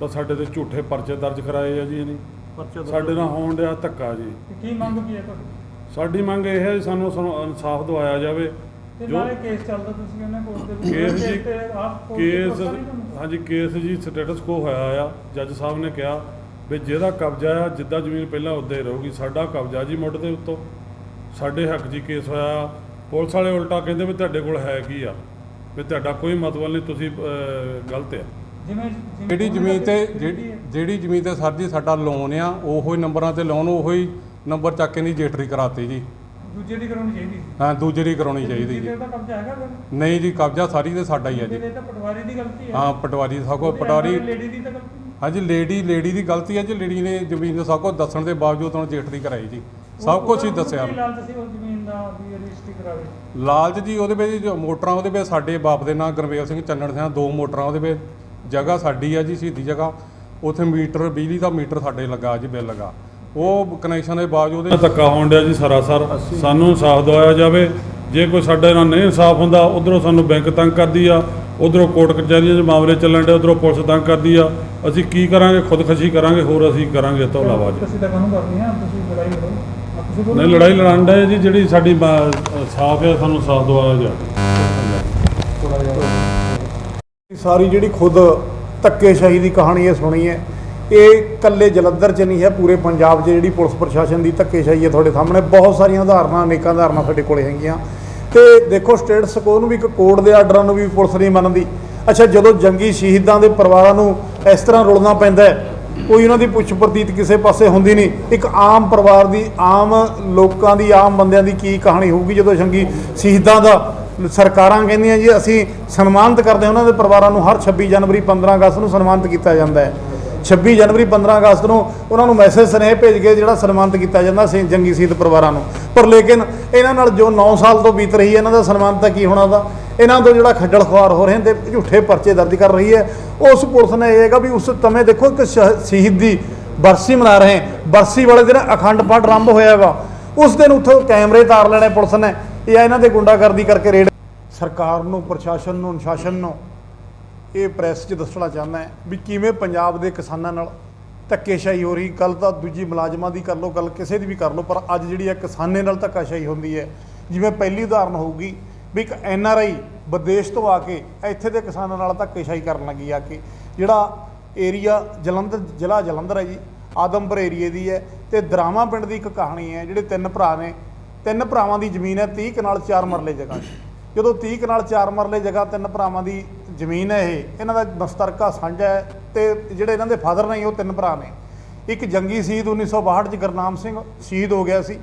ਤਾਂ ਸਾਡੇ ਤੇ ਝੂਠੇ ਪਰਚੇ ਦਰਜ ਕਰਾਏ ਆ ਜੀ ਇਹਨੇ। ਪਰਚਾ ਦਰਜ ਸਾਡੇ ਨਾਲ ਹੋਣ ਡਿਆ ਧੱਕਾ ਜੀ। ਕੀ ਮੰਗ ਕੀ ਹੈ ਤੁਹਾਡੀ? ਸਾਡੀ ਮੰਗ ਇਹ ਹੈ ਜੀ ਸਾਨੂੰ ਸਾਨੂੰ ਇਨਸਾਫ ਦਿਵਾਇਆ ਜਾਵੇ। ਤੇ ਜੋ ਨਾਲੇ ਕੇਸ ਚੱਲਦਾ ਤੁਸੀਂ ਉਹਨਾਂ ਕੋਲ ਦੇ ਵਿੱਚ ਕੇਸ ਜੀ ਤੇ ਆਪ ਕੋਲ ਕੇਸ ਭਰੋਸਾ ਨਹੀਂ ਤੁਹਾਨੂੰ? ਹਾਂਜੀ ਕੇਸ ਜੀ ਸਟੇਟਸ ਕੋ ਹੋਇਆ ਆ। ਜੱਜ ਸਾਹਿਬ ਨੇ ਕਿਹਾ ਵੀ ਜਿਹਦਾ ਕਬਜ਼ਾ ਆ ਜਿੱਦਾਂ ਜ਼ਮੀਨ ਪਹਿਲਾਂ ਉੱਦਾਂ ਹੀ ਰਹੂਗੀ। ਸਾਡਾ ਕਬਜ਼ਾ ਜੀ ਮੁੱਢ ਦੇ ਉੱਤੋਂ। ਸਾਡੇ ਹੱਕ ਜੀ ਕੇਸ ਹੋਇਆ ਪੁਲਿਸ ਵਾਲੇ ਉਲਟਾ ਕਹਿੰਦੇ ਵੀ ਤੁਹਾਡੇ ਕੋਲ ਹੈ ਕੀ ਆ? ਵੀ ਤੁਹਾਡਾ ਕੋਈ ਮਤਲਬ ਨਹੀਂ ਤੁਸੀਂ ਅਹ, ਗਲਤ ਆ। ਜਿਵੇਂ ਜਿਹੜੀ ਜ਼ਮੀਨ ਤੇ ਜਿਹੜੀ ਜਿਹੜੀ ਜ਼ਮੀਨ ਤੇ ਸਰ ਜੀ ਸਾਡਾ ਲੋਨ ਆ ਉਹੋ ਹੀ ਨੰਬਰਾਂ ਤੇ ਲੋਨ ਉਹੋ ਹੀ ਨੰਬਰ ਚੱਕ ਕੇ ਨਹੀਂ ਜੇਟਰੀ ਕਰਾਤੀ ਜੀ। ਦੂਜੇ ਦੀ ਕਰਾਉਣੀ ਚਾਹੀਦੀ ਸੀ। ਹਾਂ ਦੂਜੇ ਦੀ ਕਰਾਉਣੀ ਚਾਹੀਦੀ ਦੂਜੇ ਜੀ। ਦਾ ਕਬਜ਼ਾ ਹੈਗਾ ਫਿਰ? ਨਹੀਂ ਜੀ ਕਬਜ਼ਾ ਸਾਰੀ ਤੇ ਸਾਡਾ ਹੀ ਆ ਜੀ। ਤਾਂ ਪਟਵਾਰੀ ਦੀ ਗਲਤੀ ਹੈ। ਹਾਂ ਪਟਵਾਰੀ ਲੇਡੀ ਦੀ ਤਾਂ ਗਲਤੀ ਨਹੀਂ। ਹਾਂਜੀ ਲੇਡੀ ਲੇਡੀ ਦੀ ਗਲਤੀ ਹੈ ਜੀ ਲੇਡੀ ਨੇ ਜ਼ਮੀਨ ਦਾ ਸਭ ਕੁਝ ਦੱਸਣ ਦੇ ਬਾਵਜੂਦ ਉਹਨੂੰ ਜੇਟਰੀ ਕਰਾਈ ਜੀ। ਸਭ ਕੁਝ ਹੀ ਉਹਦਾ ਦੱਸਿਆ। ਕੀ ਲਾਲਚ ਸੀ ਉਸ ਜ਼ਮੀਨ ਦਾ ਵੀ ਰਜਿਸਟਰੀ ਕਰਾਵੇ? ਲਾਲਚ ਜੀ ਉਹਦੇ ਵਿੱਚ ਜੋ ਮੋਟਰਾਂ ਉਹਦੇ ਵਿੱਚ ਸਾਡੇ ਬਾਪ ਦੇ ਨਾਂ ਗੁਰਮੇਲ ਸਿੰਘ ਚੰਨਣ ਸਿੰਘ ਦੋ ਮੋਟਰਾਂ ਉਹਦੇ ਵਿੱਚ। ਜਗ੍ਹਾ ਸਾਡੀ ਆ ਜੀ ਸ਼ਹੀਦੀ ਜਗ੍ਹਾ। ਉੱਥੇ ਮੀਟਰ ਬਿਜਲੀ ਦਾ ਮੀਟਰ ਸਾਡੇ ਲੱਗਾ ਜੀ ਬਿੱਲ ਲੱਗਾ। ਉਹ ਕਨੈਕਸ਼ਨ ਦੇ ਬਾਵਜੂਦ ਇਹ ਧੱਕਾ ਹੋਣ ਡਿਆ ਜੀ ਸਰਾਸਰ ਸਾਨੂੰ ਇਨਸਾਫ ਦਿਵਾਇਆ ਜਾਵੇ। ਜੇ ਕੋਈ ਸਾਡੇ ਨਾਲ ਨਹੀਂ ਇਨਸਾਫ ਹੁੰਦਾ ਉਧਰੋਂ ਸਾਨੂੰ ਬੈਂਕ ਤੰਗ ਕਰਦੀ ਆ। ਉਧਰੋਂ ਕੋਰਟ ਕਚਹਿਰੀਆਂ 'ਚ ਮਾਮਲੇ ਚੱਲਣ ਡੇ ਉਧਰੋਂ ਪੁਲਿਸ ਤੰਗ ਕਰਦੀ ਆ। ਅਸੀਂ ਕੀ ਕਰਾਂਗੇ? ਖੁਦਕਸ਼ੀ ਕਰਾਂਗੇ ਹੋਰ ਅਸੀਂ ਕਰਾਂਗੇ ਇਸ ਤੋਂ ਇਲਾਵਾ ਜੀ। ਤੁਸੀਂ ਤਾਂ ਕਾਹਨੂੰ ਕਰਨੀ ਆ ਤੁਸੀਂ ਲੜਾਈ ਲੜੋ। ਨਹੀਂ ਲੜਾਈ ਲੜਨ ਡਏ ਜੀ ਜਿਹੜੀ ਸਾਡੀ ਬ- ਸਾਫ਼ ਹੈ ਸਾਨੂੰ ਸਾਫ਼ ਦਿਵਾਇਆ ਜਾਵੇ। ਸਾਰੀ ਜਿਹੜੀ ਖੁਦ ਧੱਕੇਸ਼ਾਹੀ ਦੀ ਕਹਾਣੀ ਇਹ ਸੁਣੀ ਹੈ। ਇਹ ਕੱਲੇ ਜਲੰਧਰ 'ਚ ਨਹੀਂ ਹੈ, ਪੂਰੇ ਪੰਜਾਬ 'ਚ ਜਿਹੜੀ ਪੁਲਿਸ ਪ੍ਰਸ਼ਾਸਨ ਦੀ ਧੱਕੇਸ਼ਾਹੀ ਹੈ ਤੁਹਾਡੇ ਸਾਹਮਣੇ। ਬਹੁਤ ਸਾਰੀਆਂ ਉਦਾਹਰਨਾਂ, ਅਨੇਕਾਂ ਉਦਾਹਰਨਾਂ ਸਾਡੇ ਕੋਲੇ ਹੈਗੀਆਂ। ਤੇ ਦੇਖੋ, ਸਟੇਟ ਸਕੋ ਨੂੰ ਵੀ ਇੱਕ ਕੋਰਟ ਦੇ ਆਰਡਰਾਂ ਨੂੰ ਵੀ ਪੁਲਿਸ ਨਹੀਂ ਮੰਨਦੀ। ਅੱਛਾ, ਜਦੋਂ ਜੰਗੀ ਸ਼ਹੀਦਾਂ ਦੇ ਪਰਿਵਾਰਾਂ ਨੂੰ ਇਸ ਤਰ੍ਹਾਂ ਰੁਲਣਾ ਪੈਂਦਾ ਹੈ, ਕੋਈ ਉਹਨਾਂ ਦੀ ਪੁੱਛ ਪ੍ਰਤੀਤ ਕਿਸੇ ਪਾਸੇ ਹੁੰਦੀ ਨਹੀਂ। ਇੱਕ ਆਮ ਪਰਿਵਾਰ ਦੀ, ਆਮ ਲੋਕਾਂ ਦੀ, ਆਮ ਬੰਦਿਆਂ ਦੀ ਕੀ ਕਹਾਣੀ ਹੋਊਗੀ ਜਦੋਂ ਜੰਗੀ ਸ਼ਹੀਦਾਂ ਦਾ ਸਰਕਾਰਾਂ ਕਹਿੰਦੀਆਂ ਜੀ, ਅਸੀਂ ਸਨਮਾਨਿਤ ਕਰਦੇ ਹਾਂ, ਉਹਨਾਂ ਦੇ ਪਰਿਵਾਰਾਂ ਨੂੰ ਹਰ 26 ਜਨਵਰੀ 15 ਅਗਸਤ ਨੂੰ ਸਨਮਾਨਿਤ ਕੀਤਾ ਜਾਂਦਾ ਹੈ। 26 ਜਨਵਰੀ 15 ਅਗਸਤ ਨੂੰ ਉਹਨਾਂ ਨੂੰ ਮੈਸੇਜ ਸੁਨੇਹੇ ਭੇਜ ਕੇ ਜਿਹੜਾ ਸਨਮਾਨਿਤ ਕੀਤਾ ਜਾਂਦਾ ਸੀ, ਜੰਗੀ ਸ਼ਹੀਦ ਪਰਿਵਾਰਾਂ ਨੂੰ। ਪਰ ਲੇਕਿਨ ਇਹਨਾਂ ਨਾਲ ਜੋ 9 ਸਾਲ ਤੋਂ ਬੀਤ ਰਹੀ ਹੈ, ਇਹਨਾਂ ਦਾ ਸਨਮਾਨ ਤਾਂ ਕੀ ਹੋਣਾ ਦਾ ਇਹਨਾਂ ਤੋਂ ਜਿਹੜਾ ਖੱਜਲ ਖੁਆਰ ਹੋ ਰਹੇ ਨੇ, ਤੇ ਝੂਠੇ ਪਰਚੇ ਦਰਜ ਕਰ ਰਹੀ ਹੈ। ਉਸ ਪੁਲਿਸ ਨੇ ਇਹ ਹੈਗਾ ਵੀ ਉਸ ਸਮੇਂ ਦੇਖੋ ਇੱਕ ਸ਼- ਸ਼ਹੀਦ ਦੀ ਬਰਸੀ ਮਨਾ ਰਹੇ ਬਰਸੀ ਵਾਲੇ ਦਿਨ ਅਖੰਡ ਪਾਠ ਆਰੰਭ ਹੋਇਆ ਹੈਗਾ। ਉਸ ਦਿਨ ਉੱਥੋਂ ਕੈਮਰੇ ਤਾਰ ਲੈਣੇ ਪੁਲਿਸ ਨੇ। ਇਹ ਇਹਨਾਂ ਦੇ ਗੁੰਡਾਗਰਦੀ ਕਰਕੇ ਰੇਡ ਸਰਕਾਰ ਨੂੰ, ਪ੍ਰਸ਼ਾਸਨ ਨੂੰ, ਅਨੁਸ਼ਾਸਨ ਨੂੰ ਇਹ ਪ੍ਰੈਸ 'ਚ ਦੱਸਣਾ ਚਾਹੁੰਦਾ ਹੈ ਵੀ ਕਿਵੇਂ ਪੰਜਾਬ ਦੇ ਕਿਸਾਨਾਂ ਨਾਲ ਧੱਕੇਸ਼ਾਹੀ ਹੋ ਰਹੀ। ਗੱਲ ਤਾਂ ਦੂਜੀ ਮੁਲਾਜ਼ਮਾਂ ਦੀ ਕਰ ਲਓ ਗੱਲ, ਕਿਸੇ ਦੀ ਵੀ ਕਰ ਲਓ, ਪਰ ਅੱਜ ਜਿਹੜੀ ਹੈ ਕਿਸਾਨੇ ਨਾਲ ਧੱਕਾਸ਼ਾਹੀ ਹੁੰਦੀ ਹੈ, ਜਿਵੇਂ ਪਹਿਲੀ ਉਦਾਹਰਨ ਹੋਊਗੀ ਵੀ ਇੱਕ ਐਨ ਆਰ ਆਈ ਵਿਦੇਸ਼ ਤੋਂ ਆ ਕੇ ਇੱਥੇ ਦੇ ਕਿਸਾਨਾਂ ਨਾਲ ਧੱਕੇਸ਼ਾਹੀ ਕਰਨ ਲੱਗੀ ਆ ਕੇ, ਜਿਹੜਾ ਏਰੀਆ ਜਲੰਧਰ, ਜ਼ਿਲ੍ਹਾ ਜਲੰਧਰ ਹੈ ਜੀ, ਆਦਮਪੁਰ ਏਰੀਏ ਦੀ ਹੈ ਤੇ ਦਰਾਵਾ ਪਿੰਡ ਦੀ ਇੱਕ ਕਹਾਣੀ ਹੈ, ਜਿਹੜੇ ਤਿੰਨ ਭਰਾ ਨੇ, ਤਿੰਨ ਭਰਾਵਾਂ ਦੀ ਜ਼ਮੀਨ ਹੈ 30 ਕਨਾਲ 4 ਮਰਲੇ ਜਗ੍ਹਾ 'ਚ ਜਦੋਂ 30 ਕਨਾਲ 4 ਮਰਲੇ ਜਗ੍ਹਾ ਤਿੰਨ ਭਰਾਵਾਂ ਦੀ ਜ਼ਮੀਨ ਹੈ ਇਹ ਇਹਨਾਂ ਦਾ ਮਸਤਰਕਾ ਸਾਂਝਾ ਹੈ ਤੇ ਜਿਹੜੇ ਇਹਨਾਂ ਦੇ ਫਾਦਰ ਨੇ ਉਹ ਤਿੰਨ ਭਰਾ ਨੇ। ਇੱਕ ਜੰਗੀ ਸ਼ਹੀਦ 1962 ਚ ਗੁਰਨਾਮ ਸਿੰਘ ਸ਼ਹੀਦ ਹੋ ਗਿਆ ਸੀ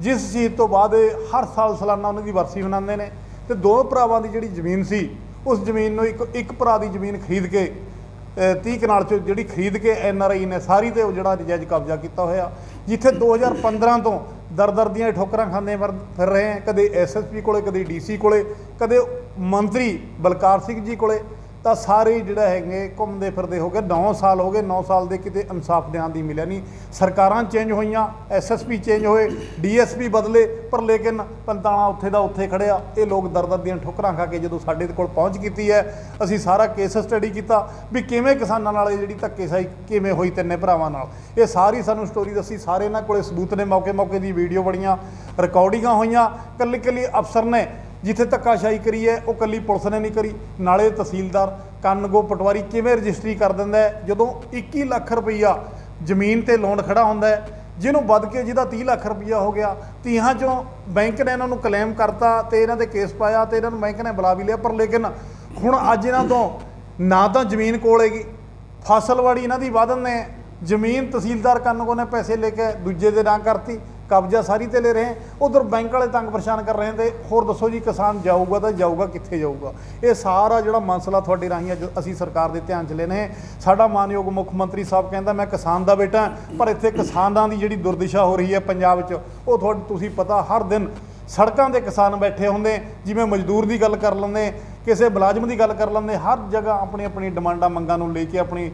ਜਿਸ ਸ਼ਹੀਦ ਤੋਂ ਬਾਅਦ ਹਰ ਸਾਲ ਸਾਲਾਨਾ ਉਹਨਾਂ ਦੀ ਵਰਸੀ ਮਨਾਉਂਦੇ ਨੇ ਤੇ ਦੋ ਭਰਾਵਾਂ ਦੀ ਜਿਹੜੀ ਜ਼ਮੀਨ ਸੀ ਉਸ ਜ਼ਮੀਨ ਨੂੰ ਇੱਕ ਇੱਕ ਭਰਾ ਦੀ ਜ਼ਮੀਨ ਖਰੀਦ ਕੇ ਅ, 30 ਕਨਾਲ ਚ ਜਿਹੜੀ ਖਰੀਦ ਕੇ ਐਨ ਆਰ ਆਈ ਨੇ ਸਾਰੀ ਤੇ ਉਹ ਜਿਹੜਾ ਨਜਾਇਜ਼ ਕਬਜ਼ਾ ਕੀਤਾ ਹੋਇਆ ਜਿੱਥੇ 2015 ਤੋਂ ਦਰ ਦਰ ਦੀਆਂ ਠੋਕਰਾਂ ਖਾਂਦੇ ਵਰ- ਫਿਰ ਰਹੇ ਹੈ। ਕਦੇ ਐਸਐਸਪੀ ਕੋਲੇ, ਕਦੇ ਡੀਸੀ ਕੋਲੇ, ਕਦੇ ਮੰਤਰੀ ਬਲਕਾਰ ਸਿੰਘ ਜੀ ਕੋਲੇ। ਤਾਂ ਸਾਰੇ ਹੀ ਜਿਹੜਾ ਹੈਗੇ ਘੁੰਮਦੇ ਫਿਰਦੇ ਹੋ ਗਏ। 9 ਸਾਲ ਹੋ ਗਏ 9 ਸਾਲ ਦੇ ਕਿਤੇ ਇਨਸਾਫ ਦੇਣ ਦੀ ਮਿਲਿਆ ਨਹੀਂ। ਸਰਕਾਰਾਂ ਚੇਂਜ ਹੋਈਆਂ ਐਸਐਸਪੀ ਚੇਂਜ ਹੋਏ ਡੀਐਸਪੀ ਬਦਲੇ, ਪਰ ਲੇਕਿਨ ਪੰਤਾਣਾ ਉੱਥੇ ਦਾ ਉੱਥੇ ਖੜਿਆ ਇਹ ਲੋਕ ਦਰਦਰ ਦੀਆਂ ਠੋਕਰਾਂ ਖਾ ਕੇ ਜਦੋਂ ਸਾਡੇ ਕੋਲ ਪਹੁੰਚ ਕੀਤੀ ਹੈ, ਅਸੀਂ ਸਾਰਾ ਕੇਸ ਸਟੱਡੀ ਕੀਤਾ ਵੀ ਕਿਵੇਂ ਕਿਸਾਨਾਂ ਨਾਲ ਇਹ ਜਿਹੜੀ ਧੱਕੇਸ਼ਾਹੀ ਕਿਵੇਂ ਹੋਈ ਤਿੰਨੇ ਭਰਾਵਾਂ ਨਾਲ। ਇਹ ਸਾਰੀ ਸਾਨੂੰ ਸਟੋਰੀ ਦੱਸੀ, ਸਾਰੇ ਇਹਨਾਂ ਕੋਲੇ ਸਬੂਤ ਨੇ। ਮੌਕੇ ਮੌਕੇ ਦੀ ਵੀਡੀਓ ਬਣੀਆਂ ਰਿਕਾਰਡਿੰਗਾਂ ਹੋਈਆਂ। ਕੱਲੀ ਕੱਲੀ ਅਫਸਰ ਨੇ ਜਿੱਥੇ ਧੱਕਾਸ਼ਾਹੀ ਕਰੀ ਹੈ, ਉਹ ਕੱਲੀ ਪੁਲਿਸ ਨੇ ਨਹੀਂ ਕਰੀ। ਨਾਲੇ ਤਹਿਸੀਲਦਾਰ ਕੰਨਗੋ ਪਟਵਾਰੀ ਕਿਵੇਂ ਰਜਿਸਟਰੀ ਕਰ ਦਿੰਦਾ ਹੈ? ਜਦੋਂ 21 ਲੱਖ ਰੁਪਈਆ ਜ਼ਮੀਨ ਤੇ ਲੋਨ ਖੜਾ ਹੁੰਦਾ ਹੈ, ਜਿਹਨੂੰ ਵੱਧ ਕੇ ਜਿਹਦਾ 30 ਲੱਖ ਰੁਪਈਆ ਹੋ ਗਿਆ, ਤੀਹਾਂ ਚੋਂ ਬੈਂਕ ਨੇ ਇਹਨਾਂ ਨੂੰ ਕਲੇਮ ਕਰਤਾ ਤੇ ਇਹਨਾਂ 'ਤੇ ਕੇਸ ਪਾਇਆ ਤੇ ਇਹਨਾਂ ਨੂੰ ਬੈਂਕ ਨੇ ਬੁਲਾ ਵੀ ਲਿਆ। ਪਰ ਲੇਕਿਨ ਹੁਣ ਅੱਜ ਇਹਨਾਂ ਤੋਂ ਨਾ ਤਾਂ ਜ਼ਮੀਨ ਕੋਲ ਹੈਗੀ, ਫਸਲਵਾੜੀ ਇਹਨਾਂ ਦੀ ਵਾਧਨ ਨੇ, ਜ਼ਮੀਨ ਤਹਿਸੀਲਦਾਰ ਕੰਨਗੋ ਨੇ ਪੈਸੇ ਲੈ ਕੇ ਦੂਜੇ ਦੇ ਨਾਂ ਕਰਤੀ ਕਬਜ਼ਾ ਸਾਰੀ ਤੇ ਲੈ ਰਹੇ ਉਧਰ ਬੈਂਕ ਵਾਲੇ ਤੰਗ ਪਰੇਸ਼ਾਨ ਕਰ ਰਹੇ ਤੇ ਹੋਰ ਦੱਸੋ ਜੀ ਕਿਸਾਨ ਜਾਊਗਾ ਤਾਂ ਜਾਊਗਾ, ਕਿੱਥੇ ਜਾਊਗਾ? ਇਹ ਸਾਰਾ ਜਿਹੜਾ ਮਸਲਾ ਤੁਹਾਡੇ ਰਾਹੀਂ ਅੱਜ ਅਸੀਂ ਸਰਕਾਰ ਦੇ ਧਿਆਨ 'ਚ ਲੈਨੇ ਸਾਡਾ ਮਾਨਯੋਗ ਮੁੱਖ ਮੰਤਰੀ ਸਾਹਿਬ ਕਹਿੰਦਾ, ਮੈਂ ਕਿਸਾਨ ਦਾ ਬੇਟਾ ਪਰ ਇੱਥੇ ਕਿਸਾਨਾਂ ਦੀ ਜਿਹੜੀ ਦੁਰਦਿਸ਼ਾ ਹੋ ਰਹੀ ਹੈ ਪੰਜਾਬ 'ਚ, ਉਹ ਤੁਹਾਡੇ ਤੁਸੀਂ ਪਤਾ, ਹਰ ਦਿਨ ਸੜਕਾਂ ਤੇ ਕਿਸਾਨ ਬੈਠੇ ਹੁੰਦੇ, ਜਿਵੇਂ ਮਜ਼ਦੂਰ ਦੀ ਗੱਲ ਕਰ ਲੈਂਦੇ ਕਿਸੇ ਮੁਲਾਜ਼ਮ ਦੀ ਗੱਲ ਕਰ ਲੈਂਦੇ ਹਰ ਜਗ੍ਹਾ ਆਪਣੀ ਆਪਣੀ ਡਿਮਾਂਡਾਂ ਮੰਗਾਂ ਨੂੰ ਲੈ ਕੇ ਆਪਣੀ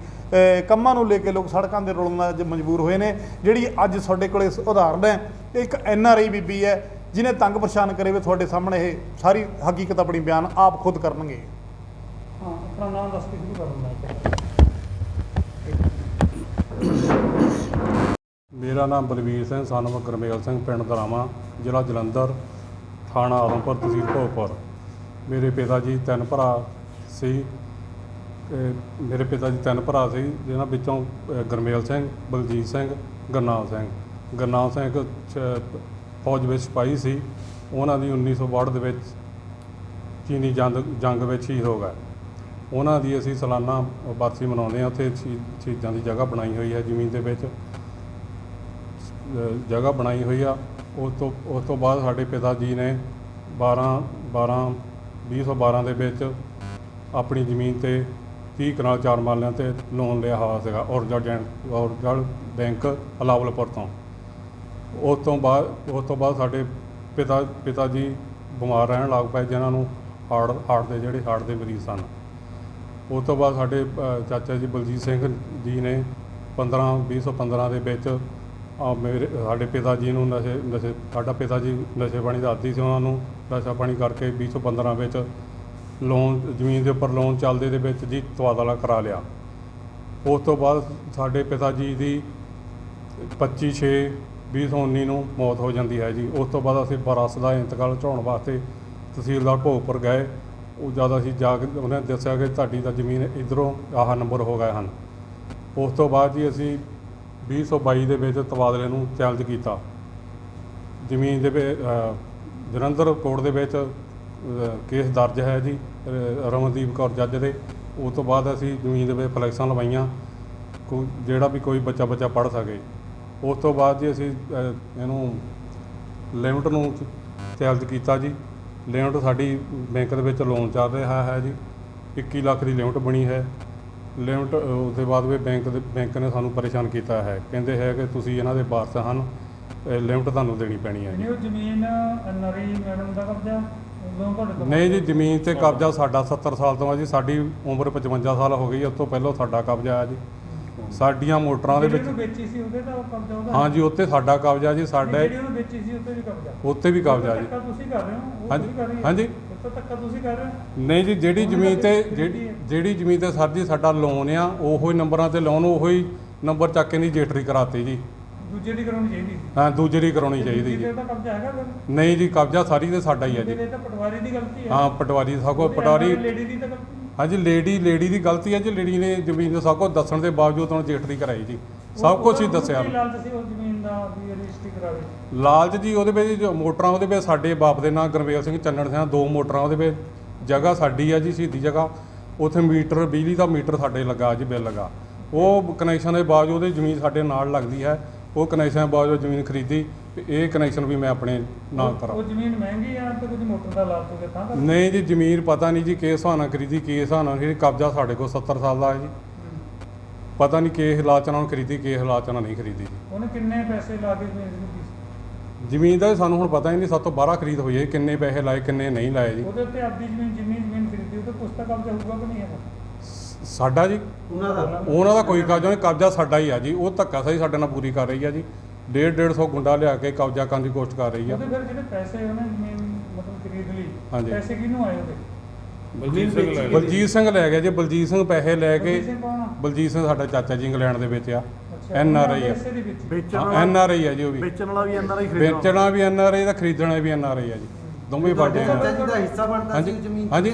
ਕੰਮਾਂ ਨੂੰ ਲੈ ਕੇ ਲੋਕ ਸੜਕਾਂ ਦੇ ਰੋਲਣ ਦਾ ਮਜਬੂਰ ਹੋਏ ਨੇ। ਜਿਹੜੀ ਅੱਜ ਤੁਹਾਡੇ ਕੋਲੇ ਉਦਾਹਰਨ ਹੈ ਇੱਕ ਐਨ ਆਰ ਆਈ ਬੀਬੀ ਹੈ ਜਿਨੇ ਤੰਗ ਪਰੇਸ਼ਾਨ ਕਰੇ ਵੇ ਤੁਹਾਡੇ ਸਾਹਮਣੇ ਇਹ ਸਾਰੀ ਹਕੀਕਤ ਆਪਣੀ ਬਿਆਨ ਆਪ ਖੁਦ ਕਰਨਗੇ। ਹਾਂ ਆਪਣਾ ਨਾਮ ਦੱਸ ਕੇ ਸ਼ੁਰੂ ਕਰਨ ਮੇਰਾ ਨਾਮ ਬਲਬੀਰ ਸਿੰਘ ਸਾਨੂੰ ਕਰਮੇਲ ਸਿੰਘ ਪਿੰਡ ਦਰਾਵਾ ਜ਼ਿਲ੍ਹਾ ਜਲੰਧਰ ਥਾਣਾ ਆਦਮਪੁਰ ਤਹਿਸੀਲ ਭੋਪਰ ਮੇਰੇ ਪਿਤਾ ਜੀ ਤਿੰਨ ਭਰਾ ਸੀ ਤੇ ਮੇਰੇ ਪਿਤਾ ਜੀ ਤਿੰਨ ਭਰਾ ਸੀ ਜਿਨ੍ਹਾਂ ਵਿੱਚੋਂ ਅ, ਗੁਰਮੇਲ ਸਿੰਘ ਬਲਜੀਤ ਸਿੰਘ ਗੁਰਨਾਮ ਸਿੰਘ। ਗੁਰਨਾਮ ਸਿੰਘ ਚ- ਫੌਜ ਵਿੱਚ ਸਿਪਾਹੀ ਸੀ। ਉਹਨਾਂ ਦੀ 1962 ਦੇ ਵਿੱਚ ਚੀਨੀ ਜੰਗ ਜੰਗ ਵਿੱਚ ਸ਼ਹੀਦ ਹੋ ਗਏ। ਉਹਨਾਂ ਦੀ ਅਸੀਂ ਸਾਲਾਨਾ ਬਰਸੀ ਮਨਾਉਂਦੇ ਹਾਂ। ਉੱਥੇ ਸ਼ਹੀ- ਸ਼ਹੀਦਾਂ ਦੀ ਜਗ੍ਹਾ ਬਣਾਈ ਹੋਈ ਹੈ। ਜ਼ਮੀਨ ਦੇ ਵਿੱਚ ਅ, ਜਗ੍ਹਾ ਬਣਾਈ ਹੋਈ ਆ। ਉਸ ਤੋਂ ਉਸ ਤੋਂ ਬਾਅਦ ਸਾਡੇ ਪਿਤਾ ਜੀ ਨੇ 12 12 2012 ਦੇ ਵਿੱਚ ਆਪਣੀ ਜ਼ਮੀਨ ਤੇ 30 ਕਨਾਲ ਚਾਰ ਮਾਲਿਆਂ ਤੇ ਲੋਨ ਲਿਆ ਹੋਇਆ ਸੀਗਾ ਔਰਜਾ ਜੈਨ ਔਰਜਾ ਬੈਂਕ ਅਲਾਵਲਪੁਰ ਤੋਂ। ਉਸ ਤੋਂ ਬਾਅਦ, ਉਸ ਤੋਂ ਬਾਅਦ ਸਾਡੇ ਪਿਤਾ ਪਿਤਾ ਜੀ ਬਿਮਾਰ ਰਹਿਣ ਲੱਗ ਪਏ, ਜਿਨ੍ਹਾਂ ਨੂੰ ਹਾਰਟ ਹਾਰਟ ਦੇ ਜਿਹੜੇ ਹਾਰਟ ਦੇ ਮਰੀਜ਼ ਸਨ। ਉਸ ਤੋਂ ਬਾਅਦ ਸਾਡੇ ਚਾਚਾ ਜੀ ਬਲਜੀਤ ਸਿੰਘ ਜੀ ਨੇ 15 2015 ਦੇ ਵਿੱਚ ਮੇਰੇ, ਸਾਡੇ ਪਿਤਾ ਜੀ ਨੂੰ ਨਸ਼ੇ ਨਸ਼ੇ, ਸਾਡਾ ਪਿਤਾ ਜੀ ਨਸ਼ੇ ਪਾਣੀ ਦਾ ਆਦੀ ਸੀ ਉਹਨਾਂ ਨੂੰ। ਨਸ਼ਾ ਪਾਣੀ ਕਰਕੇ 2015 ਵਿੱਚ ਲੋਨ ਜ਼ਮੀਨ ਦੇ ਉੱਪਰ ਲੋਨ ਚੱਲਦੇ ਦੇ ਵਿੱਚ ਜੀ ਤਬਾਦਲਾ ਕਰਾ ਲਿਆ। ਉਸ ਤੋਂ ਬਾਅਦ ਸਾਡੇ ਪਿਤਾ ਜੀ ਦੀ 25 6 2019 ਨੂੰ ਮੌਤ ਹੋ ਜਾਂਦੀ ਹੈ ਜੀ। ਉਸ ਤੋਂ ਬਾਅਦ ਅਸੀਂ ਵਾਰਸ ਦਾ ਇੰਤਕਾਲ ਝਾਉਣ ਵਾਸਤੇ ਤਹਿਸੀਲਦਾਰ ਭੋਗਪੁਰ ਗਏ। ਉਹ ਜਦ ਅਸੀਂ ਜਾ ਕੇ ਉਹਨੇ ਦੱਸਿਆ ਕਿ ਤੁਹਾਡੀ ਤਾਂ ਜ਼ਮੀਨ ਇਧਰੋਂ ਆਹ ਨੰਬਰ ਹੋ ਗਏ ਹਨ। ਉਸ ਤੋਂ ਬਾਅਦ ਜੀ ਅਸੀਂ 2022 ਦੇ ਵਿੱਚ ਤਬਾਦਲੇ ਨੂੰ ਚੈਲੰਜ ਕੀਤਾ। ਜ਼ਮੀਨ ਦੇ ਜਲੰਧਰ ਕੋਰਟ ਦੇ ਵਿੱਚ ਕੇਸ ਦਰਜ ਹੈ ਜੀ ਰਮਨਦੀਪ ਕੌਰ ਜੱਜ ਦੇ। ਉਸ ਤੋਂ ਬਾਅਦ ਅਸੀਂ ਜ਼ਮੀਨ ਦੇ ਵਿੱਚ ਫਲੈਕਸਾਂ ਲਵਾਈਆਂ ਕੋਈ ਜਿਹੜਾ ਵੀ ਕੋਈ ਬੱਚਾ ਬੱਚਾ ਪੜ੍ਹ ਸਕੇ। ਉਸ ਤੋਂ ਬਾਅਦ ਜੀ ਅਸੀਂ ਇਹਨੂੰ ਲਿਮਟ ਨੂੰ ਚੈਲੰਜ ਕੀਤਾ ਜੀ। ਲਿਮਟ ਸਾਡੀ ਬੈਂਕ ਦੇ ਵਿੱਚ ਲੋਨ ਚੱਲ ਰਿਹਾ ਹੈ ਜੀ। 21 ਲੱਖ ਦੀ ਲਿਮਟ ਬਣੀ ਹੈ। ਲਿਮਟ ਉਸ ਦੇ ਬਾਅਦ ਵੀ ਬੈਂਕ ਦੇ, ਬੈਂਕ ਨੇ ਸਾਨੂੰ ਪਰੇਸ਼ਾਨ ਕੀਤਾ ਹੈ। ਕਹਿੰਦੇ ਹੈ ਕਿ ਤੁਸੀਂ ਇਹਨਾਂ ਦੇ ਵਾਰਸ ਹਨ। ਲਿਮਟ ਤੁਹਾਨੂੰ ਦੇਣੀ ਪੈਣੀ ਹੈ। ਜੀ ਨਹੀਂ ਉਹ ਜ਼ਮੀਨ ਨਰੀ ਮੈਡਮ ਦਾ ਕਬਜ਼ਾ ਉਦੋਂ ਤੁਹਾਡੇ ਕੋਲ ਨਹੀਂ ਜੀ ਜ਼ਮੀਨ ਤੇ ਕਬਜ਼ਾ ਸਾਡਾ 70 ਸਾਲ ਤੋਂ ਹੈ ਜੀ ਸਾਡੀ ਉਮਰ 55 ਸਾਲ ਹੋ ਗਈ ਉਸ ਤੋਂ ਪਹਿਲਾਂ ਸਾਡਾ ਕਬਜ਼ਾ ਹੈ ਜੀ। ਸਾਡੀਆਂ ਮੋਟਰਾਂ ਦੇ ਵਿੱਚ ਵੇਚੀ ਸੀ ਉਹਦੇ ਦਾ ਕਬਜ਼ਾ ਉਹਦਾ ਹਾਂ। ਜੀ ਉੱਤੇ ਸਾਡਾ ਕਬਜ਼ਾ ਜੀ ਸਾਡੇ ਜਿਹੜੀ ਉਹਨੂੰ ਵੇਚੀ ਸੀ ਉੱਤੇ ਵੀ ਕਬਜ਼ਾ। ਉੱਤੇ ਵੀ ਕਬਜ਼ਾ ਜੀ। ਧੱਕਾ ਤੁਸੀਂ ਕਰ ਰਹੇ ਹੋ ਉਹ ਹਾਂਜੀ, ਤੁਸੀਂ ਕਰ ਰਹੀ ਹੈ। ਹਾਂਜੀ। ਉੱਤੇ ਧੱਕਾ ਤੁਸੀਂ ਕਰ ਰਹੇ ਹੋ। ਨਹੀਂ ਜੀ ਜਿਹੜੀ ਜ਼ਮੀਨ ਤੇ ਜਿਹੜੀ ਜ਼ਮੀਨ ਤੇ ਸਰ ਜੀ ਸਾਡਾ ਲੋਨ ਆ ਉਹੋ ਹੀ ਨੰਬਰਾਂ ਤੇ ਲੋਨ ਉਹੋ ਹੀ ਨੰਬਰ ਚੱਕ ਕੇ ਨਹੀਂ ਜੇਟਰੀ ਕਰਾਤੀ ਜੀ। ਦੂਜੇ ਦੀ ਕਰਾਉਣੀ ਚਾਹੀਦੀ। ਸੀ ਹਾਂ ਦੂਜੇ ਦੀ ਕਰਾਉਣੀ ਚਾਹੀਦੀ ਦੂਜੇ ਜੀ। ਤੇ ਤਾਂ ਕਬਜ਼ਾ ਹੈਗਾ ਫਿਰ? ਨਹੀਂ ਜੀ ਕਬਜ਼ਾ ਸਾਰੀ ਤੇ ਸਾਡਾ ਹੀ ਹੈ ਦੂਜੇ ਜੀ ਤੇ ਤਾਂ ਪਟਵਾਰੀ ਦੀ ਗਲਤੀ ਹੈ। ਹਾਂ ਪਟਵਾਰੀ ਸਭ ਕੋ ਪਟਵਾਰੀ ਲੇਡੀ ਦੀ ਤਾਂ ਗਲਤੀ ਨਹੀਂ। ਹਾਂਜੀ ਲੇਡੀ ਲੇਡੀ ਦੀ ਗਲਤੀ ਹੈ ਜੀ ਲੇਡੀ ਨੇ ਜ਼ਮੀਨ ਦਾ ਸਭ ਕੁਝ ਦੱਸਣ ਦੇ ਬਾਵਜੂਦ ਉਹਨੂੰ ਜੇਟਰੀ ਕਰਾਈ ਜੀ। ਸਭ ਕੁਝ ਹੀ ਉਹਦਾ ਦੱਸਿਆ। ਕੀ ਲਾਲਚ ਸੀ ਉਸ ਜ਼ਮੀਨ ਦਾ ਵੀ ਰਜਿਸਟਰੀ ਕਰਾਵੇ। ਲਾਲਚ ਜੀ ਉਹਦੇ ਵਿੱਚ ਜੋ ਮੋਟਰਾਂ ਉਹਦੇ ਵਿੱਚ ਸਾਡੇ ਬਾਪ ਦੇ ਨਾਂ ਗੁਰਵੇਲ ਸਿੰਘ ਚੰਨਣ ਸਿੰਘ ਦੋ ਮੋਟਰਾਂ ਉਹਦੇ ਵਿੱਚ। ਜਗ੍ਹਾ ਸਾਡੀ ਆ ਜੀ ਸ਼ਹੀਦੀ ਜਗ੍ਹਾ। ਉੱਥੇ ਮੀਟਰ ਬਿਜਲੀ ਦਾ ਮੀਟਰ ਸਾਡੇ ਲੱਗਾ ਜੀ ਬਿੱਲ ਲੱਗਾ। ਉਹ ਕਨੈਕਸ਼ਨ ਦੇ ਬਾਵਜੂਦ ਉਹਦੀ ਜ਼ਮੀਨ ਸਾਡੇ ਨਾਲ ਲੱਗਦੀ ਹੈ। ਉਹ ਕਨੈਕਸ਼ਨ ਦੇ ਬਾਵਜੂਦ ਜ਼ਮੀਨ ਖਰੀਦੀ ਤੇ ਇਹ ਕਨੈਕਸ਼ਨ ਵੀ ਮੈਂ ਆਪਣੇ ਨਾਂ ਉਹ- ਕਰਾਂ। ਉਹ ਜ਼ਮੀਨ ਮਹਿੰਗੀ ਆ ਤੇ ਕੁਝ ਮੋਟਰ ਦਾ ਹੋ ਗਿਆ ਤਾਂ ਕਰ ਨਹੀਂ ਜੀ ਜ਼ਮੀਨ ਪਤਾ ਨਹੀਂ ਜੀ ਕਿਸ ਨਾਲ ਖਰੀਦੀ ਕਿਸ ਨਾਲ ਖਰੀਦੀ ਕਬਜ਼ਾ ਸਾਡੇ ਕੋਲ 70 ਸਾਲ ਦਾ ਹੈ ਜੀ। ਪਤਾ ਨਹੀਂ ਕਿਸ ਹਾਲਾਤ ਨਾਲ ਖਰੀਦੀ ਕਿਸ ਹਾਲਾਤ ਨਾਲ ਨਹੀਂ ਖਰੀਦੀ ਜੀ। ਉਹਨੇ ਕਿੰਨੇ ਪੈਸੇ ਲਾ ਕੇ ਜ਼ਮੀਨ ਖਰੀਦੀ? ਜ਼ਮੀਨ ਦਾ ਸਾਨੂੰ ਹੁਣ ਪਤਾ ਹੀ ਨਹੀਂ ਸਾਤੋਂ ਬਾਹਰ ਖਰੀਦ ਹੋਈ ਹੈ ਕਿੰਨੇ ਪੈਸੇ ਲਾਏ ਕਿੰਨੇ ਨਹੀਂ ਲਾਏ ਜੀ। ਉਹਦੇ ਉੱਤੇ ਆਪਦੀ ਜ਼ਮੀਨ ਜਿੰਨੀ ਜ਼ਮੀਨ ਖਰੀਦੀ ਕੁਛ ਤਾਂ ਕਬਜ਼ਾ ਹੋਊਗਾ ਕਿ ਨਹੀਂ ਹੈਗਾ? ਸਾਡਾ ਜੀ ਉਹਨਾਂ ਦਾ। ਉਹਨਾਂ ਦਾ ਕੋਈ ਕਬਜ਼ਾ ਨਹੀਂ ਕਬਜ਼ਾ ਸਾਡਾ ਹੀ ਆ ਜੀ। ਉਹ ਧੱਕਾ ਸਹੀ ਸਾਡੇ ਨਾਲ ਪੂਰੀ ਕਰ ਰਹੀ ਆ ਜੀ। 1.5 150 ਗੁੰਡਾ ਲਿਆ ਕੇ ਕਬਜ਼ਾ ਕਰਨ ਦੀ ਕੋਸ਼ਿਸ਼ ਕਰ ਰਹੀ ਆ। ਉਹਦੇ ਫਿਰ ਜਿਹੜੇ ਪੈਸੇ ਉਹਨੇ ਜ਼ਮੀਨ ਮਤਲਬ ਖਰੀਦ ਲਈ ਹਾਂਜੀ। ਪੈਸੇ ਕਿਹਨੂੰ ਆਏ ਉਹਦੇ? ਬਲਜੀਤ ਸਿੰਘ ਲੈ ਗਿਆ ਬਲਜੀਤ ਸਿੰਘ ਲੈ ਗਿਆ ਜੀ। ਬਲਜੀਤ ਸਿੰਘ ਪੈਸੇ ਲੈ ਕੇ ਬਲਜੀਤ ਸਿੰਘ ਸਾਡਾ ਚਾਚਾ ਜੀ ਇੰਗਲੈਂਡ ਦੇ ਵਿੱਚ ਆ। ਐਨ ਆਰ ਆਈ ਆ। ਐਨ ਆਰ ਆਈ ਆ ਜੀ ਉਹ ਵੀ। ਵੇਚਣ ਵਾਲਾ ਵੀ ਇਹਨਾਂ ਦਾ ਹੀ ਖਰੀਦਣਾ। ਵੇਚਣਾ ਵੀ ਐਨ ਆਰ ਆਈ ਦਾ ਖਰੀਦਣਾ ਵੀ ਐਨ ਆਰ ਆਈ ਆ ਜੀ। ਦੋਵੇਂ ਪਾਰਟੀਆਂ ਚਾਚਾ ਆ। ਜੀ ਦਾ ਹਿੱਸਾ ਬਣਦਾ ਹਾਂਜੀ ਸੀ ਜ਼ਮੀਨ ਹਾਂਜੀ